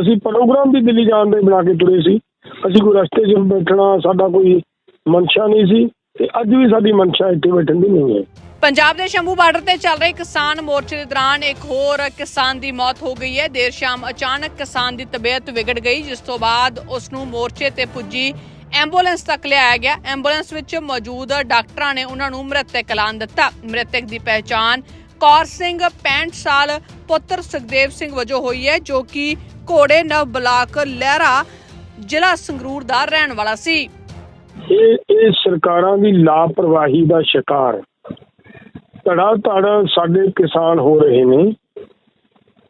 ਅਸੀਂ ਪ੍ਰੋਗਰਾਮ ਵੀ ਦਿੱਲੀ ਜਾਣ ਦੇ ਬਣਾ ਕੇ ਤੁਰੇ ਸੀ। ਅਸੀਂ ਕੋਈ ਰਸਤੇ 'ਚ ਬੈਠਣਾ ਸਾਡਾ ਕੋਈ ਮਨਸ਼ਾ ਨਹੀਂ ਸੀ। ਤੇ ਅੱਜ ਵੀ ਸਾਡੀ ਮਨਸ਼ਾ ਇੱਥੇ ਬੈਠਣ ਦੀ ਨਹੀਂ ਹੈ। ਪੰਜਾਬ ਦੇ ਸ਼ੰਭੂ ਬਾਰਡਰ ਤੇ ਚੱਲ ਰਹੇ ਕਿਸਾਨ ਮੋਰਚੇ ਦੇ ਦੌਰਾਨ ਇੱਕ ਹੋਰ ਕਿਸਾਨ ਦੀ ਮੌਤ ਹੋ ਗਈ ਹੈ। ਦੇਰ ਸ਼ਾਮ ਅਚਾਨਕ ਕਿਸਾਨ ਦੀ ਤਬੀਅਤ ਵਿਗੜ ਗਈ, ਜਿਸ ਤੋਂ ਬਾਅਦ ਉਸ ਨੂੰ ਮੋਰਚੇ ਤੇ ਪੁੱਜੀ ਐਂਬੂਲੈਂਸ ਤੱਕ ਲਿਆਇਆ ਗਿਆ। ਐਂਬੂਲੈਂਸ ਵਿੱਚ ਮੌਜੂਦ ਡਾਕਟਰਾਂ ਨੇ ਉਹਨਾਂ ਨੂੰ ਮ੍ਰਿਤਕ ਐਲਾਨ ਦਿੱਤਾ। ਮ੍ਰਿਤਕ ਦੀ ਪਹਿਚਾਣ ਕੌਰ ਸਿੰਘ 65 ਸਾਲ ਪੁੱਤਰ ਸੁਖਦੇਵ ਸਿੰਘ ਵਜੋਂ ਹੋਈ ਹੈ, ਜੋ ਕਿ ਘੋੜੇ ਨਵ ਬਲਾਕ ਲਹਿਰਾ ਜ਼ਿਲ੍ਹਾ ਸੰਗਰੂਰ ਦਾ ਰਹਿਣ ਵਾਲਾ ਸੀ। ਇਹ ਇਹ ਸਰਕਾਰਾਂ ਦੀ ਲਾਪਰਵਾਹੀ ਦਾ ਸ਼ਿਕਾਰ। ਧੜਾ ਧੜ ਸਾਡੇ ਕਿਸਾਨ ਹੋ ਰਹੇ ਨੇ।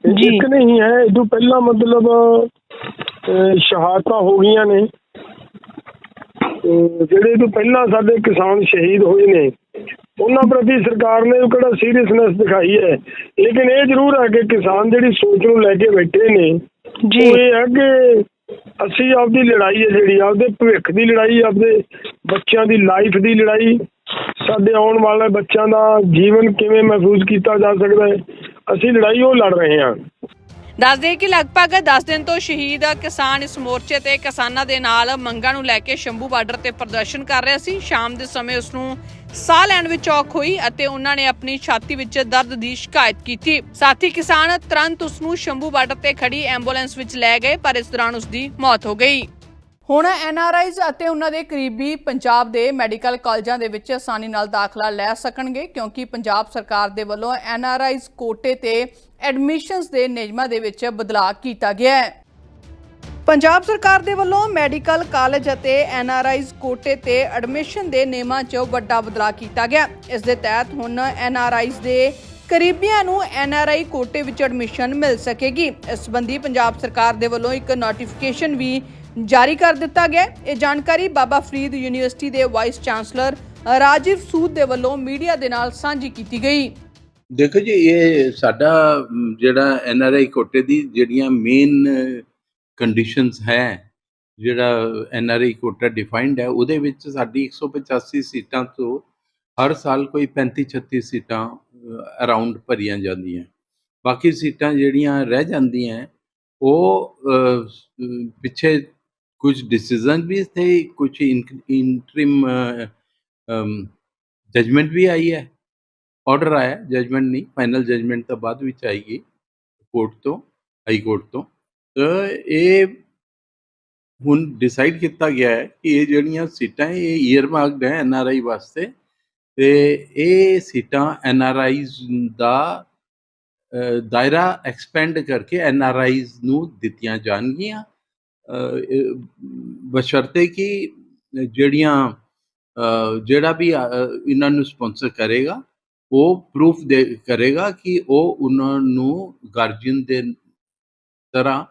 ਇੱਕ ਨਹੀਂ ਹੈ ਇਹ ਤੋਂ ਪਹਿਲਾਂ ਮਤਲਬ ਸ਼ਹਾਦਤਾਂ ਹੋ ਗਈਆਂ ਨੇ। ਜਿਹੜੇ ਤੋਂ ਪਹਿਲਾਂ ਸਾਡੇ ਕਿਸਾਨ ਸ਼ਹੀਦ ਹੋਏ ਨੇ ਉਹਨਾਂ ਪ੍ਰਤੀ ਸਰਕਾਰ ਨੇ ਉਹ ਕਿਹੜਾ ਸੀਰੀਅਸਨੈਸ ਦਿਖਾਈ ਹੈ? ਲੇਕਿਨ ਇਹ ਜ਼ਰੂਰ ਹੈ ਕਿ ਕਿਸਾਨ ਜਿਹੜੀ ਸੋਚ ਨੂੰ ਲੈ ਕੇ ਬੈਠੇ ਨੇ ਉਹ ਇਹ ਹੈ ਕਿ ਅਸੀਂ ਆਪਦੀ ਲੜਾਈ ਹੈ ਜਿਹੜੀ, ਆਪਦੇ ਭਵਿੱਖ ਦੀ ਲੜਾਈ, ਆਪਦੇ ਬੱਚਿਆਂ ਦੀ ਲਾਈਫ ਦੀ ਲੜਾਈ, ਸਾਡੇ ਆਉਣ ਵਾਲੇ ਬੱਚਿਆਂ ਦਾ ਜੀਵਨ ਕਿਵੇਂ ਮਹਿਫੂਜ਼ ਕੀਤਾ ਜਾ ਸਕਦਾ ਹੈ, ਅਸੀਂ ਲੜਾਈ ਉਹ ਲੜ ਰਹੇ ਹਾਂ। ਦੱਸ ਦੇਈਏ ਕਿ ਲਗਭਗ 10 ਦਿਨ ਤੋਂ ਸ਼ਹੀਦ ਕਿਸਾਨ ਇਸ ਮੋਰਚੇ ਤੇ ਕਿਸਾਨਾਂ ਦੇ ਨਾਲ ਮੰਗਾਂ ਨੂੰ ਲੈ ਕੇ ਸ਼ੰਭੂ ਬਾਰਡਰ ਤੇ ਪ੍ਰਦਰਸ਼ਨ ਕਰ ਰਿਹਾ ਸੀ। ਸ਼ਾਮ ਦੇ ਸਮੇਂ ਉਸ ਨੂੰ ਸਾਹ ਲੈਣ ਵਿੱਚ ਔਖ ਹੋਈ ਅਤੇ ਉਹਨਾਂ ਨੇ ਆਪਣੀ ਛਾਤੀ ਵਿੱਚ ਦਰਦ ਦੀ ਸ਼ਿਕਾਇਤ ਕੀਤੀ। ਸਾਥੀ ਕਿਸਾਨ ਤੁਰੰਤ ਉਸ ਨੂੰ ਸ਼ੰਭੂ ਬਾਰਡਰ ਤੇ ਖੜੀ ਐਂਬੂਲੈਂਸ ਵਿੱਚ ਲੈ ਗਏ, ਪਰ ਇਸ ਦੌਰਾਨ ਉਸ ਦੀ ਮੌਤ ਹੋ ਗਈ। ਹੁਣ ਐਨਆਰਆਈਜ਼ ਅਤੇ ਉਹਨਾਂ ਦੇ ਕਰੀਬੀ ਪੰਜਾਬ ਦੇ ਮੈਡੀਕਲ ਕਾਲਜਾਂ ਦੇ ਵਿੱਚ ਆਸਾਨੀ ਨਾਲ ਦਾਖਲਾ ਲੈ ਸਕਣਗੇ, ਕਿਉਂਕਿ ਪੰਜਾਬ ਸਰਕਾਰ ਦੇ ਵੱਲੋਂ ਐਨਆਰਆਈਜ਼ ਕੋਟੇ ਤੇ ਐਡਮਿਸ਼ਨਸ ਦੇ ਨਿਯਮਾਂ ਦੇ ਵਿੱਚ ਬਦਲਾਅ ਕੀਤਾ ਗਿਆ ਹੈ। ਪੰਜਾਬ ਸਰਕਾਰ ਦੇ ਵੱਲੋਂ ਮੈਡੀਕਲ ਕਾਲਜ ਅਤੇ ਐਨਆਰਆਈਜ਼ ਕੋਟੇ ਤੇ ਐਡਮਿਸ਼ਨ ਦੇ ਨਿਯਮਾਂ 'ਚ ਵੱਡਾ ਬਦਲਾਅ ਕੀਤਾ ਗਿਆ। ਇਸ ਦੇ ਤਹਿਤ ਹੁਣ ਐਨਆਰਆਈਜ਼ ਦੇ ਕਰੀਬੀਆਂ ਨੂੰ ਐਨਆਰਆਈ ਕੋਟੇ ਵਿੱਚ ਐਡਮਿਸ਼ਨ ਮਿਲ ਸਕੇਗੀ। ਇਸ ਸੰਬੰਧੀ ਪੰਜਾਬ ਸਰਕਾਰ ਦੇ ਵੱਲੋਂ ਇੱਕ ਨੋਟੀਫਿਕੇਸ਼ਨ ਵੀ ਜਾਰੀ ਕਰ ਦਿੱਤਾ ਗਿਆ ਇਹ ਜਾਣਕਾਰੀ ਬਾਬਾ ਫਰੀਦ ਯੂਨੀਵਰਸਿਟੀ ਦੇ ਵਾਈਸ ਚਾਂਸਲਰ ਰਾਜੀਵ ਸੂਦ ਦੇ ਵੱਲੋਂ ਮੀਡੀਆ ਦੇ ਨਾਲ ਸਾਂਝੀ ਕੀਤੀ ਗਈ। ਦੇਖੋ ਜੀ, ਇਹ ਸਾਡਾ, ਜਿਹੜਾ ਐਨ ਆਰ ਆਈ ਕੋਟੇ ਦੀ ਜਿਹੜੀਆਂ ਮੇਨ ਕੰਡੀਸ਼ਨਸ ਹੈ, ਜਿਹੜਾ N R I quota defined ਹੈ, ਉਹਦੇ ਵਿੱਚ ਸਾਡੀ 185 ਸੀਟਾਂ ਤੋਂ ਹਰ ਸਾਲ ਕੋਈ 35 36 ਸੀਟਾਂ ਅਰਾਊਂਡ ਭਰੀਆਂ ਜਾਂਦੀਆਂ। ਬਾਕੀ ਸੀਟਾਂ ਜਿਹੜੀਆਂ ਰਹਿ ਜਾਂਦੀਆਂ, ਉਹ ਪਿੱਛੇ ਕੁਝ ਡਿਸੀਜਨ ਵੀ ਥੇ ਕੁਝ ਇੰਟਰਿਮ ਜਜਮੈਂਟ ਵੀ ਆਈ ਹੈ। ਆਰਡਰ ਆਇਆ ਜਜਮੈਂਟ ਨਹੀਂ ਫਾਈਨਲ ਜਜਮੈਂਟ ਤਾਂ ਬਾਅਦ ਵਿੱਚ ਆਏਗੀ ਕੋਰਟ ਤੋਂ ਹਾਈ ਕੋਰਟ ਤੋਂ। ਇਹ ਹੁਣ ਡਿਸਾਈਡ ਕੀਤਾ ਗਿਆ ਹੈ ਕਿ ਇਹ ਜਿਹੜੀਆਂ ਸੀਟਾਂ ਇਹ ਈਅਰਮਾਰਕਡ ਹੈ ਐਨ ਆਰ ਆਈ ਵਾਸਤੇ ਤੇ ਇਹ ਸੀਟਾਂ ਐਨ ਆਰ ਆਈਜ਼ ਦਾ ਦਾਇਰਾ ਐਕਸਪੈਂਡ ਕਰਕੇ ਐਨ ਆਰ ਆਈਜ਼ ਨੂੰ ਦਿੱਤੀਆਂ ਜਾਣਗੀਆਂ। ਬਸ਼ਰਤੇ ਕਿ ਜਿਹੜੀਆਂ ਜਿਹੜਾ ਵੀ ਇਹਨਾਂ ਨੂੰ ਸਪਾਂਸਰ ਕਰੇਗਾ, ਉਹ ਪ੍ਰੂਫ ਦੇ, ਕਰੇਗਾ ਕਿ ਉਹ ਉਹਨਾਂ ਨੂੰ ਗਾਰਜੀਅਨ ਦੇ ਤਰ੍ਹਾਂ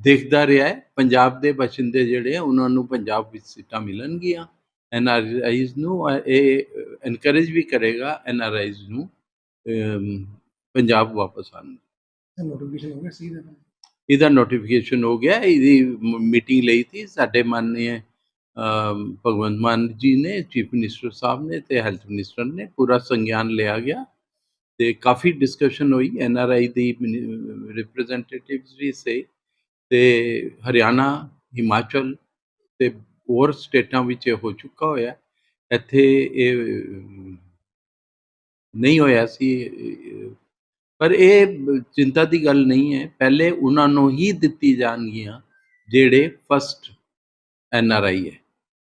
ਦੇਖਦਾ ਰਿਹਾ ਹੈ। ਪੰਜਾਬ ਦੇ ਬਸ਼ਿੰਦੇ ਜਿਹੜੇ ਉਹਨਾਂ ਨੂੰ ਪੰਜਾਬ ਵਿੱਚ ਸੀਟਾਂ ਮਿਲਣਗੀਆਂ। ਐਨ ਆਰ ਆਈਜ਼ ਨੂੰ ਇਹ ਐਨਕਰੇਜ ਵੀ ਕਰੇਗਾ ਐਨ ਆਰ ਆਈਜ਼ ਨੂੰ ਪੰਜਾਬ ਵਾਪਸ ਆਉਣ ਨੋਟੀਫਿਕੇਸ਼ਨ ਹੋ ਗਿਆ ਸੀ ਦਾ ਇਹਦਾ ਨੋਟੀਫਿਕੇਸ਼ਨ ਹੋ ਗਿਆ। ਇਹਦੀ ਮੀਟਿੰਗ ਲਈ ਥੀ ਸਾਡੇ ਅਮ, ਭਗਵੰਤ ਮਾਨ ਜੀ ਨੇ ਚੀਫ ਮਿਨਿਸਟਰ ਸਾਹਿਬ ਨੇ ਤੇ ਹੈਲਥ ਮਿਨਿਸਟਰ ਨੇ ਪੂਰਾ ਸੰਗਿਆਨ ਲਿਆ ਗਿਆ ਤੇ ਕਾਫੀ ਡਿਸਕਸ਼ਨ ਹੋਈ। ਐਨ ਆਰ ਆਈ ਦੀ ਰਿਪਰੈਜ਼ੈਂਟੇਟਿਵਸ ਵੀ ਸੇ। ਤੇ ਹਰਿਆਣਾ, ਹਿਮਾਚਲ ਤੇ ਹੋਰ ਸਟੇਟਾਂ ਵਿੱਚ ਇਹ ਹੋ ਚੁੱਕਾ ਹੋਇਆ। ਇੱਥੇ ਇਹ ਨਹੀਂ ਹੋਇਆ ਸੀ, ਪਰ ਇਹ ਚਿੰਤਾ ਦੀ ਗੱਲ ਨਹੀਂ ਹੈ। ਪਹਿਲੇ ਉਹਨਾਂ ਨੂੰ ਹੀ ਦਿੱਤੀ ਜਾਣਗੀਆਂ ਜਿਹੜੇ ਫਸਟ ਐਨ ਆਰ ਆਈ ਹੈ।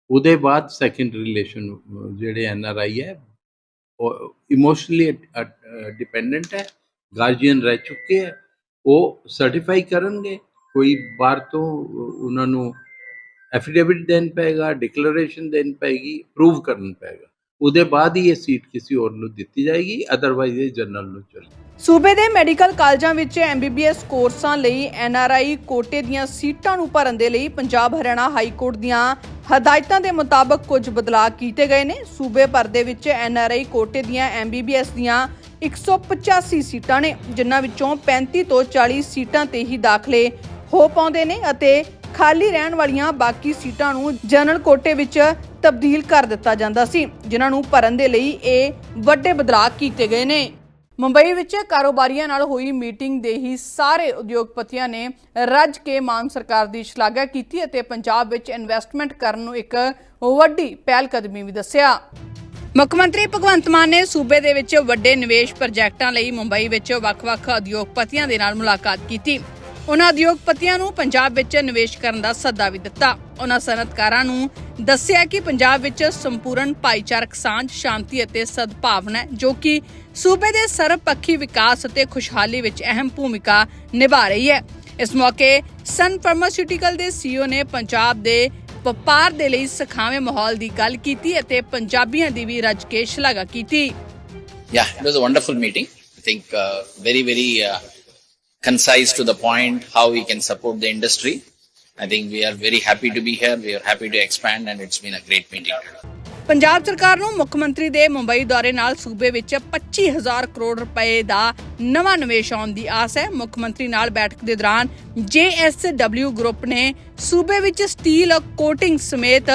ਉਹਦੇ ਬਾਅਦ ਸੈਕੰਡ ਰਿਲੇਸ਼ਨ ਜਿਹੜੇ ਐਨ ਆਰ ਆਈ ਹੈ, ਉਹ ਇਮੋਸ਼ਨਲੀ ਡਿਪੈਂਡੈਂਟ ਹੈ ਗਾਰਡੀਅਨ ਰਹਿ ਚੁੱਕੇ ਹੈ। ਉਹ ਸਰਟੀਫਾਈ ਕਰਨਗੇ। ਕੋਈ ਬਾਹਰ ਤੋਂ ਉਹਨਾਂ ਨੂੰ ਐਫੀਡੇਵਿਟ ਦੇਣ ਪਏਗਾ ਡਿਕਲੇਰੇਸ਼ਨ ਦੇਣ ਪਏਗੀ ਪ੍ਰੂਵ ਕਰਨ ਪਏਗਾ। ਉਹਦੇ ਬਾਅਦ ਹੀ ਇਹ ਸੀਟ ਕਿਸੇ ਹੋਰ ਨੂੰ ਦਿੱਤੀ ਜਾਏਗੀ ਅਦਰਵਾਈਜ਼ ਇਹ ਜਨਰਲ ਨੂੰ ਚਲੇ ਸੂਬੇ ਦੇ ਮੈਡੀਕਲ ਕਾਲਜਾਂ ਵਿੱਚ ਐਮਬੀਬੀਐਸ ਕੋਰਸਾਂ ਲਈ ਐਨਆਰਆਈ ਕੋਟੇ ਦੀਆਂ ਸੀਟਾਂ ਨੂੰ ਭਰਨ ਦੇ ਲਈ ਪੰਜਾਬ ਹਰਿਆਣਾ ਹਾਈ ਕੋਰਟ ਦੀਆਂ ਹਦਾਇਤਾਂ ਦੇ ਮੁਤਾਬਕ ਕੁਝ ਬਦਲਾਅ ਕੀਤੇ ਗਏ ਨੇ। ਸੂਬੇ ਭਰ ਦੇ ਵਿੱਚ ਐਨਆਰਆਈ ਕੋਟੇ ਦੀਆਂ ਐਮਬੀਬੀਐਸ ਦੀਆਂ 185 ਸੀਟਾਂ ਨੇ, ਜਿਨ੍ਹਾਂ ਵਿੱਚੋਂ 35 ਤੋਂ 40 ਸੀਟਾਂ ਤੇ ਹੀ ਦਾਖਲੇ ਹੋ ਪਾਉਂਦੇ ਨੇ ਅਤੇ ਖਾਲੀ ਰਹਿਣ ਵਾਲੀਆਂ ਬਾਕੀ ਸੀਟਾਂ ਨੂੰ ਜਨਰਲ ਕੋਟੇ ਵਿੱਚ ਤਬਦੀਲ ਕਰ ਦਿੱਤਾ ਜਾਂਦਾ ਸੀ, ਜਿਨ੍ਹਾਂ ਨੂੰ ਭਰਨ ਦੇ ਲਈ ਇਹ ਵੱਡੇ ਬਦਲਾਅ ਕੀਤੇ ਗਏ ਨੇ। ਮੁੰਬਈ ਵਿੱਚ ਕਾਰੋਬਾਰੀਆਂ ਨਾਲ ਹੋਈ ਮੀਟਿੰਗ ਦੇ ਹੀ ਸਾਰੇ ਉਦਯੋਗਪਤੀਆਂ ਨੇ ਰੱਜ ਕੇ ਮਾਨ ਸਰਕਾਰ ਦੀ ਸ਼ਲਾਘਾ ਕੀਤੀ ਅਤੇ ਪੰਜਾਬ ਵਿੱਚ ਇਨਵੈਸਟਮੈਂਟ ਕਰਨ ਨੂੰ ਇੱਕ ਵੱਡੀ ਪਹਿਲ ਕਦਮੀ ਵੀ ਦੱਸਿਆ। ਮੁੱਖ ਮੰਤਰੀ ਭਗਵੰਤ ਮਾਨ ਨੇ ਸੂਬੇ ਦੇ ਵਿੱਚ ਵੱਡੇ ਨਿਵੇਸ਼ ਪ੍ਰੋਜੈਕਟਾਂ ਲਈ ਮੁੰਬਈ ਵਿੱਚ ਵੱਖ-ਵੱਖ ਉਦਯੋਗਪਤੀਆਂ ਦੇ ਨਾਲ ਮੁਲਾਕਾਤ ਕੀਤੀ। ਉਹਨਾਂ ਉਦਯੋਗਪਤੀਆਂ ਨੂੰ ਪੰਜਾਬ ਵਿੱਚ ਨਿਵੇਸ਼ ਕਰਨ ਦਾ ਸੱਦਾ ਵੀ ਦਿੱਤਾ। ਉਹਨਾਂ ਸਨਅਤਕਾਰਾਂ ਨੂੰ ਦੱਸਿਆ ਕਿ ਪੰਜਾਬ ਵਿੱਚ ਸੰਪੂਰਨ ਭਾਈਚਾਰਕ ਸਾਂਝ ਸ਼ਾਂਤੀ ਅਤੇ ਸਦਭਾਵਨਾ ਜੋ ਕਿ ਸੂਬੇ ਦੇ ਸਰਬਪੱਖੀ ਵਿਕਾਸ ਅਤੇ ਖੁਸ਼ਹਾਲੀ ਵਿੱਚ ਅਹਿਮ ਭੂਮਿਕਾ ਨਿਭਾ ਰਹੀ ਹੈ। ਇਸ ਮੌਕੇ ਸਨ ਫਾਰਮਾਸਿਊਟੀਕਲ ਦੇ ਸੀਈਓ ਨੇ ਪੰਜਾਬ ਦੇ ਵਪਾਰ ਦੇ ਲਈ ਸਖਾਵੇਂ ਮਾਹੌਲ ਦੀ ਗੱਲ ਕੀਤੀ ਅਤੇ ਪੰਜਾਬੀਆਂ ਦੀ ਵੀ ਰੱਜ ਕੇ ਸ਼ਲਾਘਾ ਕੀਤੀ। Yeah, it was a wonderful meeting. I think uh, very, very uh, concise to the point how we can support the industry. I think we are very happy to be here. We are happy to expand, and it's been a great meeting today. Punjab ਸਰਕਾਰ ਨੂੰ ਮੁੱਖ ਮੰਤਰੀ ਦੇ ਮੁੰਬਈ ਦੌਰੇ ਨਾਲ ਸੂਬੇ ਵਿੱਚ 25000 ਕਰੋੜ ਰੁਪਏ ਦਾ ਨਵਾਂ ਨਿਵੇਸ਼ ਆਉਣ ਦੀ ਆਸ ਹੈ ਮੁੱਖ ਮੰਤਰੀ ਨਾਲ ਬੈਠਕ ਦੇ ਦੌਰਾਨ JSW ਗਰੁੱਪ ਨੇ ਸੂਬੇ ਵਿੱਚ ਸਟੀਲ ਕੋਟਿੰਗ ਸਮੇਤ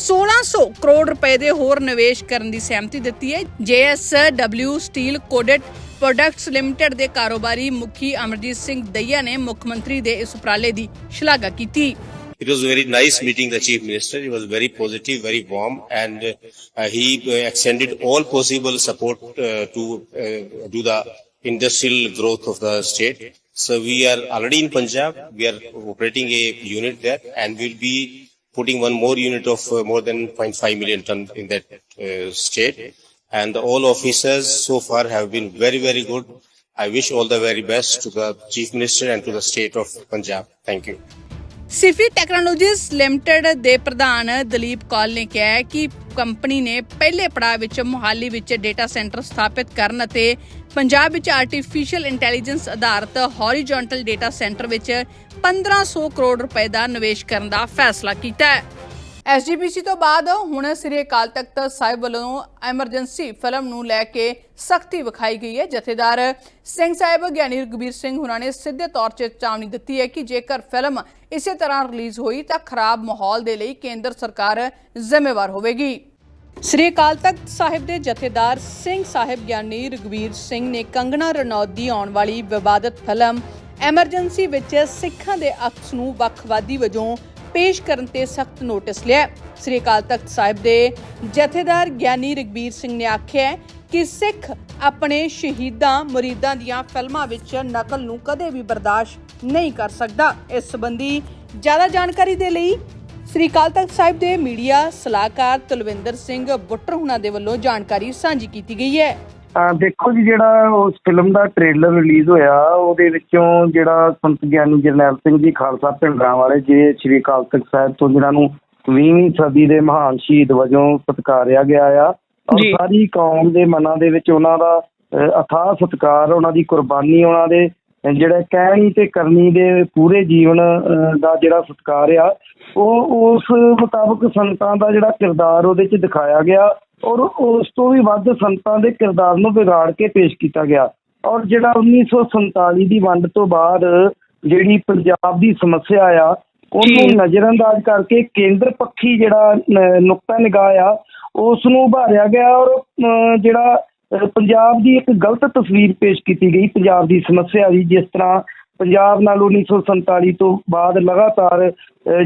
1600 ਕਰੋੜ ਰੁਪਏ ਦੇ ਹੋਰ ਨਿਵੇਸ਼ ਕਰਨ ਦੀ ਸਹਿਮਤੀ ਦਿੱਤੀ ਹੈ JSW steel coated products limited ਦੇ ਕਾਰੋਬਾਰੀ ਮੁਖੀ ਅਮਰਜੀਤ ਸਿੰਘ ਦਈਆ ਨੇ ਮੁੱਖ ਮੰਤਰੀ ਦੇ ਇਸ ਉਪਰਾਲੇ ਦੀ ਸ਼ਲਾਘਾ ਕੀਤੀ It was very nice meeting the chief minister. He was very positive, very warm, and uh, he uh, extended all possible support uh, to uh, do the industrial growth of the state. So we are already in Punjab. We are operating a unit there, and we'll be putting one more unit of uh, more than 0.5 million ton in that uh, state. And all officers so far have been very, very good. I wish all the very best to the chief minister and to the state of Punjab. Thank you. Sify technologies limited ਦੇ ਪ੍ਰਧਾਨ Dalip call ਨੇ ਕਿਹਾ ਹੈ ਕਿ company ਨੇ ਪਹਿਲੇ ਪੜਾਅ ਵਿੱਚ ਮੁਹਾਲੀ ਵਿੱਚ ਡਾਟਾ ਸੈਂਟਰ ਸਥਾਪਿਤ ਕਰਨ ਅਤੇ ਪੰਜਾਬ ਵਿੱਚ ਆਰਟੀਫੀਸ਼ੀਅਲ ਇੰਟੈਲੀਜੈਂਸ ਆਧਾਰਿਤ ਹੌਰੀਜ਼ੌਂਟਲ ਡਾਟਾ ਸੈਂਟਰ ਵਿੱਚ 1500 ਕਰੋੜ ਰੁਪਏ ਦਾ ਨਿਵੇਸ਼ ਕਰਨ ਦਾ ਫੈਸਲਾ ਕੀਤਾ ਹੈ ਐਸਜੀਪੀਸੀ ਤੋਂ ਬਾਅਦ ਹੁਣ ਸ੍ਰੀ ਅਕਾਲ ਤਖਤ ਸਾਹਿਬ ਵੱਲੋਂ ਐਮਰਜੈਂਸੀ ਫਿਲਮ ਨੂੰ ਲੈ ਕੇ ਸਖਤੀ ਵਿਖਾਈ ਗਈ ਹੈ। ਜਥੇਦਾਰ ਸਿੰਘ ਸਾਹਿਬ ਗਿਆਨੀ ਰਘਬੀਰ ਸਿੰਘ ਹੁਣਾਂ ਨੇ ਸਿੱਧੇ ਤੌਰ 'ਤੇ ਚੇਤਾਵਨੀ ਦਿੱਤੀ ਹੈ ਕਿ ਜੇਕਰ ਫਿਲਮ ਇਸੇ ਤਰ੍ਹਾਂ ਰਿਲੀਜ਼ ਹੋਈ ਤਾਂ ਖਰਾਬ ਮਾਹੌਲ ਦੇ ਲਈ ਕੇਂਦਰ ਸਰਕਾਰ ਜ਼ਿੰਮੇਵਾਰ ਹੋਵੇਗੀ। ਸ੍ਰੀ ਅਕਾਲ ਤਖਤ ਸਾਹਿਬ ਦੇ ਜਥੇਦਾਰ ਸਿੰਘ ਸਾਹਿਬ ਗਿਆਨੀ ਰਘਬੀਰ ਸਿੰਘ ਨੇ ਕੰਗਣਾ ਰਣੌਤ ਦੀ ਆਉਣ ਵਾਲੀ ਵਿਵਾਦਤ ਫਿਲਮ ਐਮਰਜੈਂਸੀ ਵਿੱਚ ਸਿੱਖਾਂ ਦੇ ਅਕਸ ਨੂੰ ਵੱਖਵਾਦੀ ਵਜੋਂ ਪੇਸ਼ ਕਰਨ ਤੇ ਸਖਤ ਨੋਟਿਸ ਲਿਆ ਸ੍ਰੀ ਅਕਾਲ ਤਖਤ ਸਾਹਿਬ ਦੇ ਜਥੇਦਾਰ ਗਿਆਨੀ ਰਘਬੀਰ ਸਿੰਘ ਨੇ ਆਖਿਆ ਕਿ ਸਿੱਖ ਆਪਣੇ ਸ਼ਹੀਦਾਂ, ਮੁਰੀਦਾਂ ਦੀਆਂ ਫਿਲਮਾਂ ਵਿੱਚ ਨਕਲ ਨੂੰ ਕਦੇ ਵੀ ਬਰਦਾਸ਼ਤ ਨਹੀਂ ਕਰ ਸਕਦਾ। ਇਸ ਸੰਬੰਧੀ ਜ਼ਿਆਦਾ ਜਾਣਕਾਰੀ ਦੇ ਲਈ ਸ੍ਰੀ ਅਕਾਲ ਤਖਤ ਸਾਹਿਬ ਦੇ ਮੀਡੀਆ ਸਲਾਹਕਾਰ ਤਲਵਿੰਦਰ ਸਿੰਘ ਬੁੱਟਰ ਹੁਣਾਂ ਦੇ ਵੱਲੋਂ ਜਾਣਕਾਰੀ ਸਾਂਝੀ ਕੀਤੀ ਗਈ ਹੈ। ਦੇਖੋ ਜੀ ਜਿਹੜਾ ਉਸ ਫਿਲਮ ਦਾ ਟ੍ਰੇਲਰ ਰਿਲੀਜ਼ ਹੋਇਆ ਉਹਦੇ ਵਿੱਚੋਂ ਜਿਹੜਾ ਸੰਤ ਗਿਆਨੀ ਜਰਨੈਲ ਸਿੰਘ ਜੀ ਖਾਲਸਾ ਪਿੰਡਰਾਂ ਵਾਲੇ ਜੇ ਸ੍ਰੀ ਅਕਾਲ ਤਖਤ ਸਾਹਿਬ ਤੋਂ ਜਿਹਨਾਂ ਨੂੰ 20ਵੀਂ ਸਦੀ ਦੇ ਮਹਾਨ ਸ਼ਹੀਦ ਵਜੋਂ ਸਤਿਕਾਰਿਆ ਗਿਆ ਆ ਔਰ ਸਾਰੀ ਕੌਮ ਦੇ ਮਨਾਂ ਦੇ ਵਿੱਚ ਉਹਨਾਂ ਦਾ ਅਥਾਹ ਸਤਿਕਾਰ ਉਹਨਾਂ ਦੀ ਕੁਰਬਾਨੀ ਉਹਨਾਂ ਦੇ ਜਿਹੜਾ ਕਹਿਣੀ ਤੇ ਕਰਨੀ ਦੇ ਪੂਰੇ ਜੀਵਨ ਦਾ ਜਿਹੜਾ ਸਤਿਕਾਰ ਆ ਉਹ ਉਸ ਮੁਤਾਬਕ ਸੰਤਾਂ ਦਾ ਜਿਹੜਾ ਕਿਰਦਾਰ ਉਹਦੇ 'ਚ ਦਿਖਾਇਆ ਗਿਆ। ਔਰ ਉਸ ਤੋਂ ਵੀ ਵੱਧ ਸੰਤਾਂ ਦੇ ਕਿਰਦਾਰ ਨੂੰ ਵਿਗਾੜ ਕੇ ਪੇਸ਼ ਕੀਤਾ ਗਿਆ। ਔਰ ਜਿਹੜਾ 1947 ਦੀ ਵੰਡ ਤੋਂ ਬਾਅਦ ਜਿਹੜੀ ਪੰਜਾਬ ਦੀ ਸਮੱਸਿਆ ਆ ਉਹਨੂੰ ਨਜ਼ਰਅੰਦਾਜ਼ ਕਰਕੇ ਕੇਂਦਰ ਪੱਖੀ ਜਿਹੜਾ ਨੁਕਤਾ ਨਿਗਾਹ ਆ ਉਸ ਨੂੰ ਉਭਾਰਿਆ ਗਿਆ ਔਰ ਜਿਹੜਾ ਪੰਜਾਬ ਦੀ ਇੱਕ ਗਲਤ ਤਸਵੀਰ ਪੇਸ਼ ਕੀਤੀ ਗਈ ਪੰਜਾਬ ਦੀ ਸਮੱਸਿਆ ਦੀ ਜਿਸ ਤਰ੍ਹਾਂ ਪੰਜਾਬ ਨਾਲ 1947 ਤੋਂ ਬਾਅਦ ਲਗਾਤਾਰ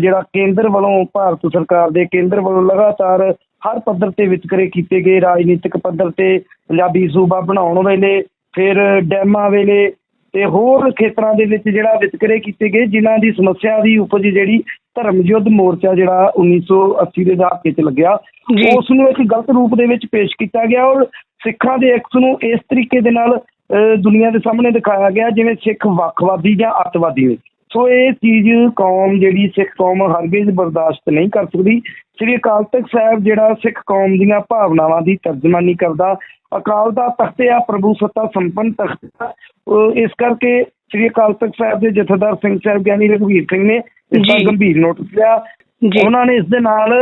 ਜਿਹੜਾ ਕੇਂਦਰ ਵੱਲੋਂ ਭਾਰਤ ਸਰਕਾਰ ਦੇ ਕੇਂਦਰ ਵੱਲੋਂ ਲਗਾਤਾਰ ਹਰ ਪੱਧਰ ਤੇ ਵਿਤਕਰੇ ਕੀਤੇ ਗਏ ਰਾਜਨੀਤਿਕ ਪੱਧਰ ਤੇ ਪੰਜਾਬੀ ਸੂਬਾ ਬਣਾਉਣ ਵੇਲੇ ਫਿਰ ਡੈਮਾਂ ਵੇਲੇ ਤੇ ਹੋਰ ਖੇਤਰਾਂ ਦੇ ਵਿੱਚ ਜਿਹੜਾ ਵਿਤਕਰੇ ਕੀਤੇ ਗਏ ਜਿਨ੍ਹਾਂ ਦੀ ਸਮੱਸਿਆ ਦੀ ਉਪਜ ਜਿਹੜੀ ਧਰਮ ਯੁੱਧ ਮੋਰਚਾ ਜਿਹੜਾ 1980 ਦੇ ਦਹਾਕੇ 'ਚ ਲੱਗਿਆ ਉਸ ਨੂੰ ਇੱਕ ਗਲਤ ਰੂਪ ਦੇ ਵਿੱਚ ਪੇਸ਼ ਕੀਤਾ ਗਿਆ ਔਰ ਸਿੱਖਾਂ ਦੇ ਐਕਸ ਨੂੰ ਇਸ ਤਰੀਕੇ ਦੇ ਨਾਲ ਦੁਨੀਆ ਦੇ ਸਾਹਮਣੇ ਦਿਖਾਇਆ ਗਿਆ ਜਿਵੇਂ ਸਿੱਖ ਵੱਖਵਾਦੀ ਜਾਂ ਅੱਤਵਾਦੀ ਨੇ ਸੋ ਇਹ ਚੀਜ਼ ਕੌਮ ਜਿਹੜੀ ਸਿੱਖ ਕੌਮ ਹਰਗਿਜ਼ ਬਰਦਾਸ਼ਤ ਨਹੀਂ ਕਰ ਸਕਦੀ। ਸ੍ਰੀ ਅਕਾਲ ਤਖਤ ਸਾਹਿਬ ਜਿਹੜਾ ਸਿੱਖ ਕੌਮ ਦੀਆਂ ਭਾਵਨਾਵਾਂ ਦੀ ਤਰਜਮਾਨੀ ਕਰਦਾ ਅਕਾਲ ਦਾ ਤਖਤ ਆ ਪ੍ਰਭੂ ਸੱਤਾ ਸੰਪੰਨ ਤਖਤ ਇਸ ਕਰਕੇ ਸ੍ਰੀ ਅਕਾਲ ਤਖਤ ਸਾਹਿਬ ਦੇ ਜਥੇਦਾਰ ਸਿੰਘ ਸਾਹਿਬ ਗਿਆਨੀ ਰਘਵੀਰ ਸਿੰਘ ਨੇ ਇਸ ਦਾ ਗੰਭੀਰ ਨੋਟਿਸ ਲਿਆ। ਉਹਨਾਂ ਨੇ ਇਸ ਦੇ ਨਾਲ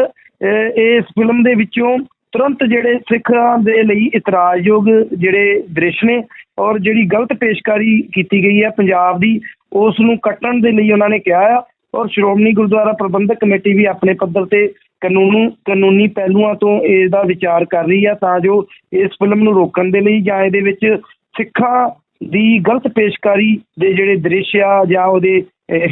ਇਸ ਫਿਲਮ ਦੇ ਵਿੱਚੋਂ ਤੁਰੰਤ ਜਿਹੜੇ ਸਿੱਖਾਂ ਦੇ ਲਈ ਇਤਰਾਜ਼ਯੋਗ ਜਿਹੜੇ ਦ੍ਰਿਸ਼ ਨੇ ਔਰ ਜਿਹੜੀ ਗਲਤ ਪੇਸ਼ਕਾਰੀ ਕੀਤੀ ਗਈ ਹੈ ਪੰਜਾਬ ਦੀ ਉਸ ਨੂੰ ਕੱਟਣ ਦੇ ਲਈ ਉਹਨਾਂ ਨੇ ਕਿਹਾ ਆ ਔਰ ਸ਼੍ਰੋਮਣੀ ਗੁਰਦੁਆਰਾ ਪ੍ਰਬੰਧਕ ਕਮੇਟੀ ਵੀ ਆਪਣੇ ਪੱਧਰ ਤੇ ਕਾਨੂੰਨ, ਕਾਨੂੰਨੀ ਪਹਿਲੂਆਂ ਤੋਂ ਇਹਦਾ ਵਿਚਾਰ ਕਰ ਰਹੀ ਆ ਤਾਂ ਜੋ ਇਸ ਫਿਲਮ ਨੂੰ ਰੋਕਣ ਦੇ ਲਈ ਜਾਂ ਇਹਦੇ ਵਿੱਚ ਸਿੱਖਾਂ ਦੀ ਗਲਤ ਪੇਸ਼ਕਾਰੀ ਦੇ ਜਿਹੜੇ ਦ੍ਰਿਸ਼ ਆ ਜਾਂ ਉਹਦੇ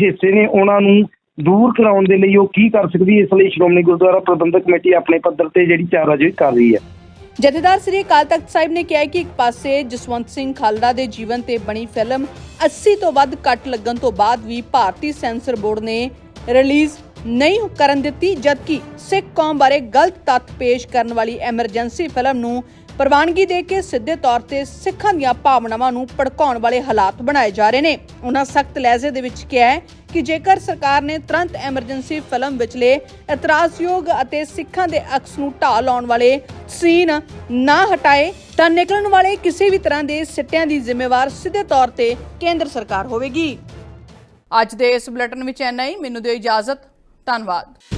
ਹਿੱਸੇ ਨੇ ਉਹਨਾਂ ਨੂੰ ਦੂਰ ਕਰਾਉਣ ਦੇ ਲਈ ਉਹ ਕੀ ਕਰ ਸਕਦੀ ਇਸ ਲਈ ਸ਼੍ਰੋਮਣੀ ਗੁਰਦੁਆਰਾ ਪ੍ਰਬੰਧਕ ਕਮੇਟੀ ਆਪਣੇ ਪੱਧਰ ਤੇ ਜਿਹੜੀ ਚਾਰਾਜੋਈ ਕਰ ਰਹੀ ਹੈ। ਜਥੇਦਾਰ ਸ੍ਰੀ ਅਕਾਲ ਤਖਤ ਸਾਹਿਬ ਨੇ ਕਿਹਾ ਕਿ ਇੱਕ ਪਾਸੇ ਜਸਵੰਤ ਸਿੰਘ ਖਾਲੜਾ ਦੇ ਜੀਵਨ ਤੇ ਬਣੀ ਫਿਲਮ 80 ਤੋਂ ਵੱਧ ਕੱਟ ਲੱਗਣ ਤੋਂ ਬਾਅਦ ਵੀ ਭਾਰਤੀ ਸੈਂਸਰ ਬੋਰਡ ਨੇ ਰਿਲੀਜ਼ ਨਹੀਂ ਕਰਨ ਦਿੱਤੀ, ਜਦਕਿ ਸਿੱਖ ਕੌਮ ਬਾਰੇ ਗਲਤ ਤੱਥ ਪੇਸ਼ ਕਰਨ ਵਾਲੀ ਐਮਰਜੈਂਸੀ ਫਿਲਮ ਨੂੰ ਪ੍ਰਵਾਨਗੀ ਦੇ ਕੇ ਸਿੱਧੇ ਤੌਰ ਤੇ ਸਿੱਖਾਂ ਦੀਆਂ ਭਾਵਨਾਵਾਂ ਨੂੰ ਭੜਕਾਉਣ ਵਾਲੇ ਹਾਲਾਤ ਬਣਾਏ ਜਾ ਰਹੇ ਨੇ। ਉਹਨਾਂ ਸਖਤ ਲਹਿਜ਼ੇ ਦੇ ਵਿੱਚ ਕਿਹਾ ਕਿ ਜੇਕਰ ਸਰਕਾਰ ਨੇ ਤੁਰੰਤ ਐਮਰਜੈਂਸੀ ਫਿਲਮ ਵਿਚਲੇ ਇਤਰਾਜ਼ਯੋਗ ਅਤੇ ਸਿੱਖਾਂ ਦੇ ਅਕਸ ਨੂੰ ਢਾਹ ਲਾਉਣ ਵਾਲੇ ਸੀਨ ਨਾ ਹਟਾਏ, ਤਾਂ ਨਿਕਲਣ ਵਾਲੇ ਕਿਸੇ ਵੀ ਤਰ੍ਹਾਂ ਦੇ ਸਿੱਟਿਆਂ ਦੀ ਜ਼ਿੰਮੇਵਾਰ ਸਿੱਧੇ ਤੌਰ ਤੇ ਕੇਂਦਰ ਸਰਕਾਰ ਹੋਵੇਗੀ। ਅੱਜ ਦੇ ਇਸ ਬੁਲੇਟਿਨ ਵਿੱਚ ਇੰਨਾ ਹੀ। ਮੈਨੂੰ ਦਿਓ ਇਜਾਜ਼ਤ। ਧੰਨਵਾਦ।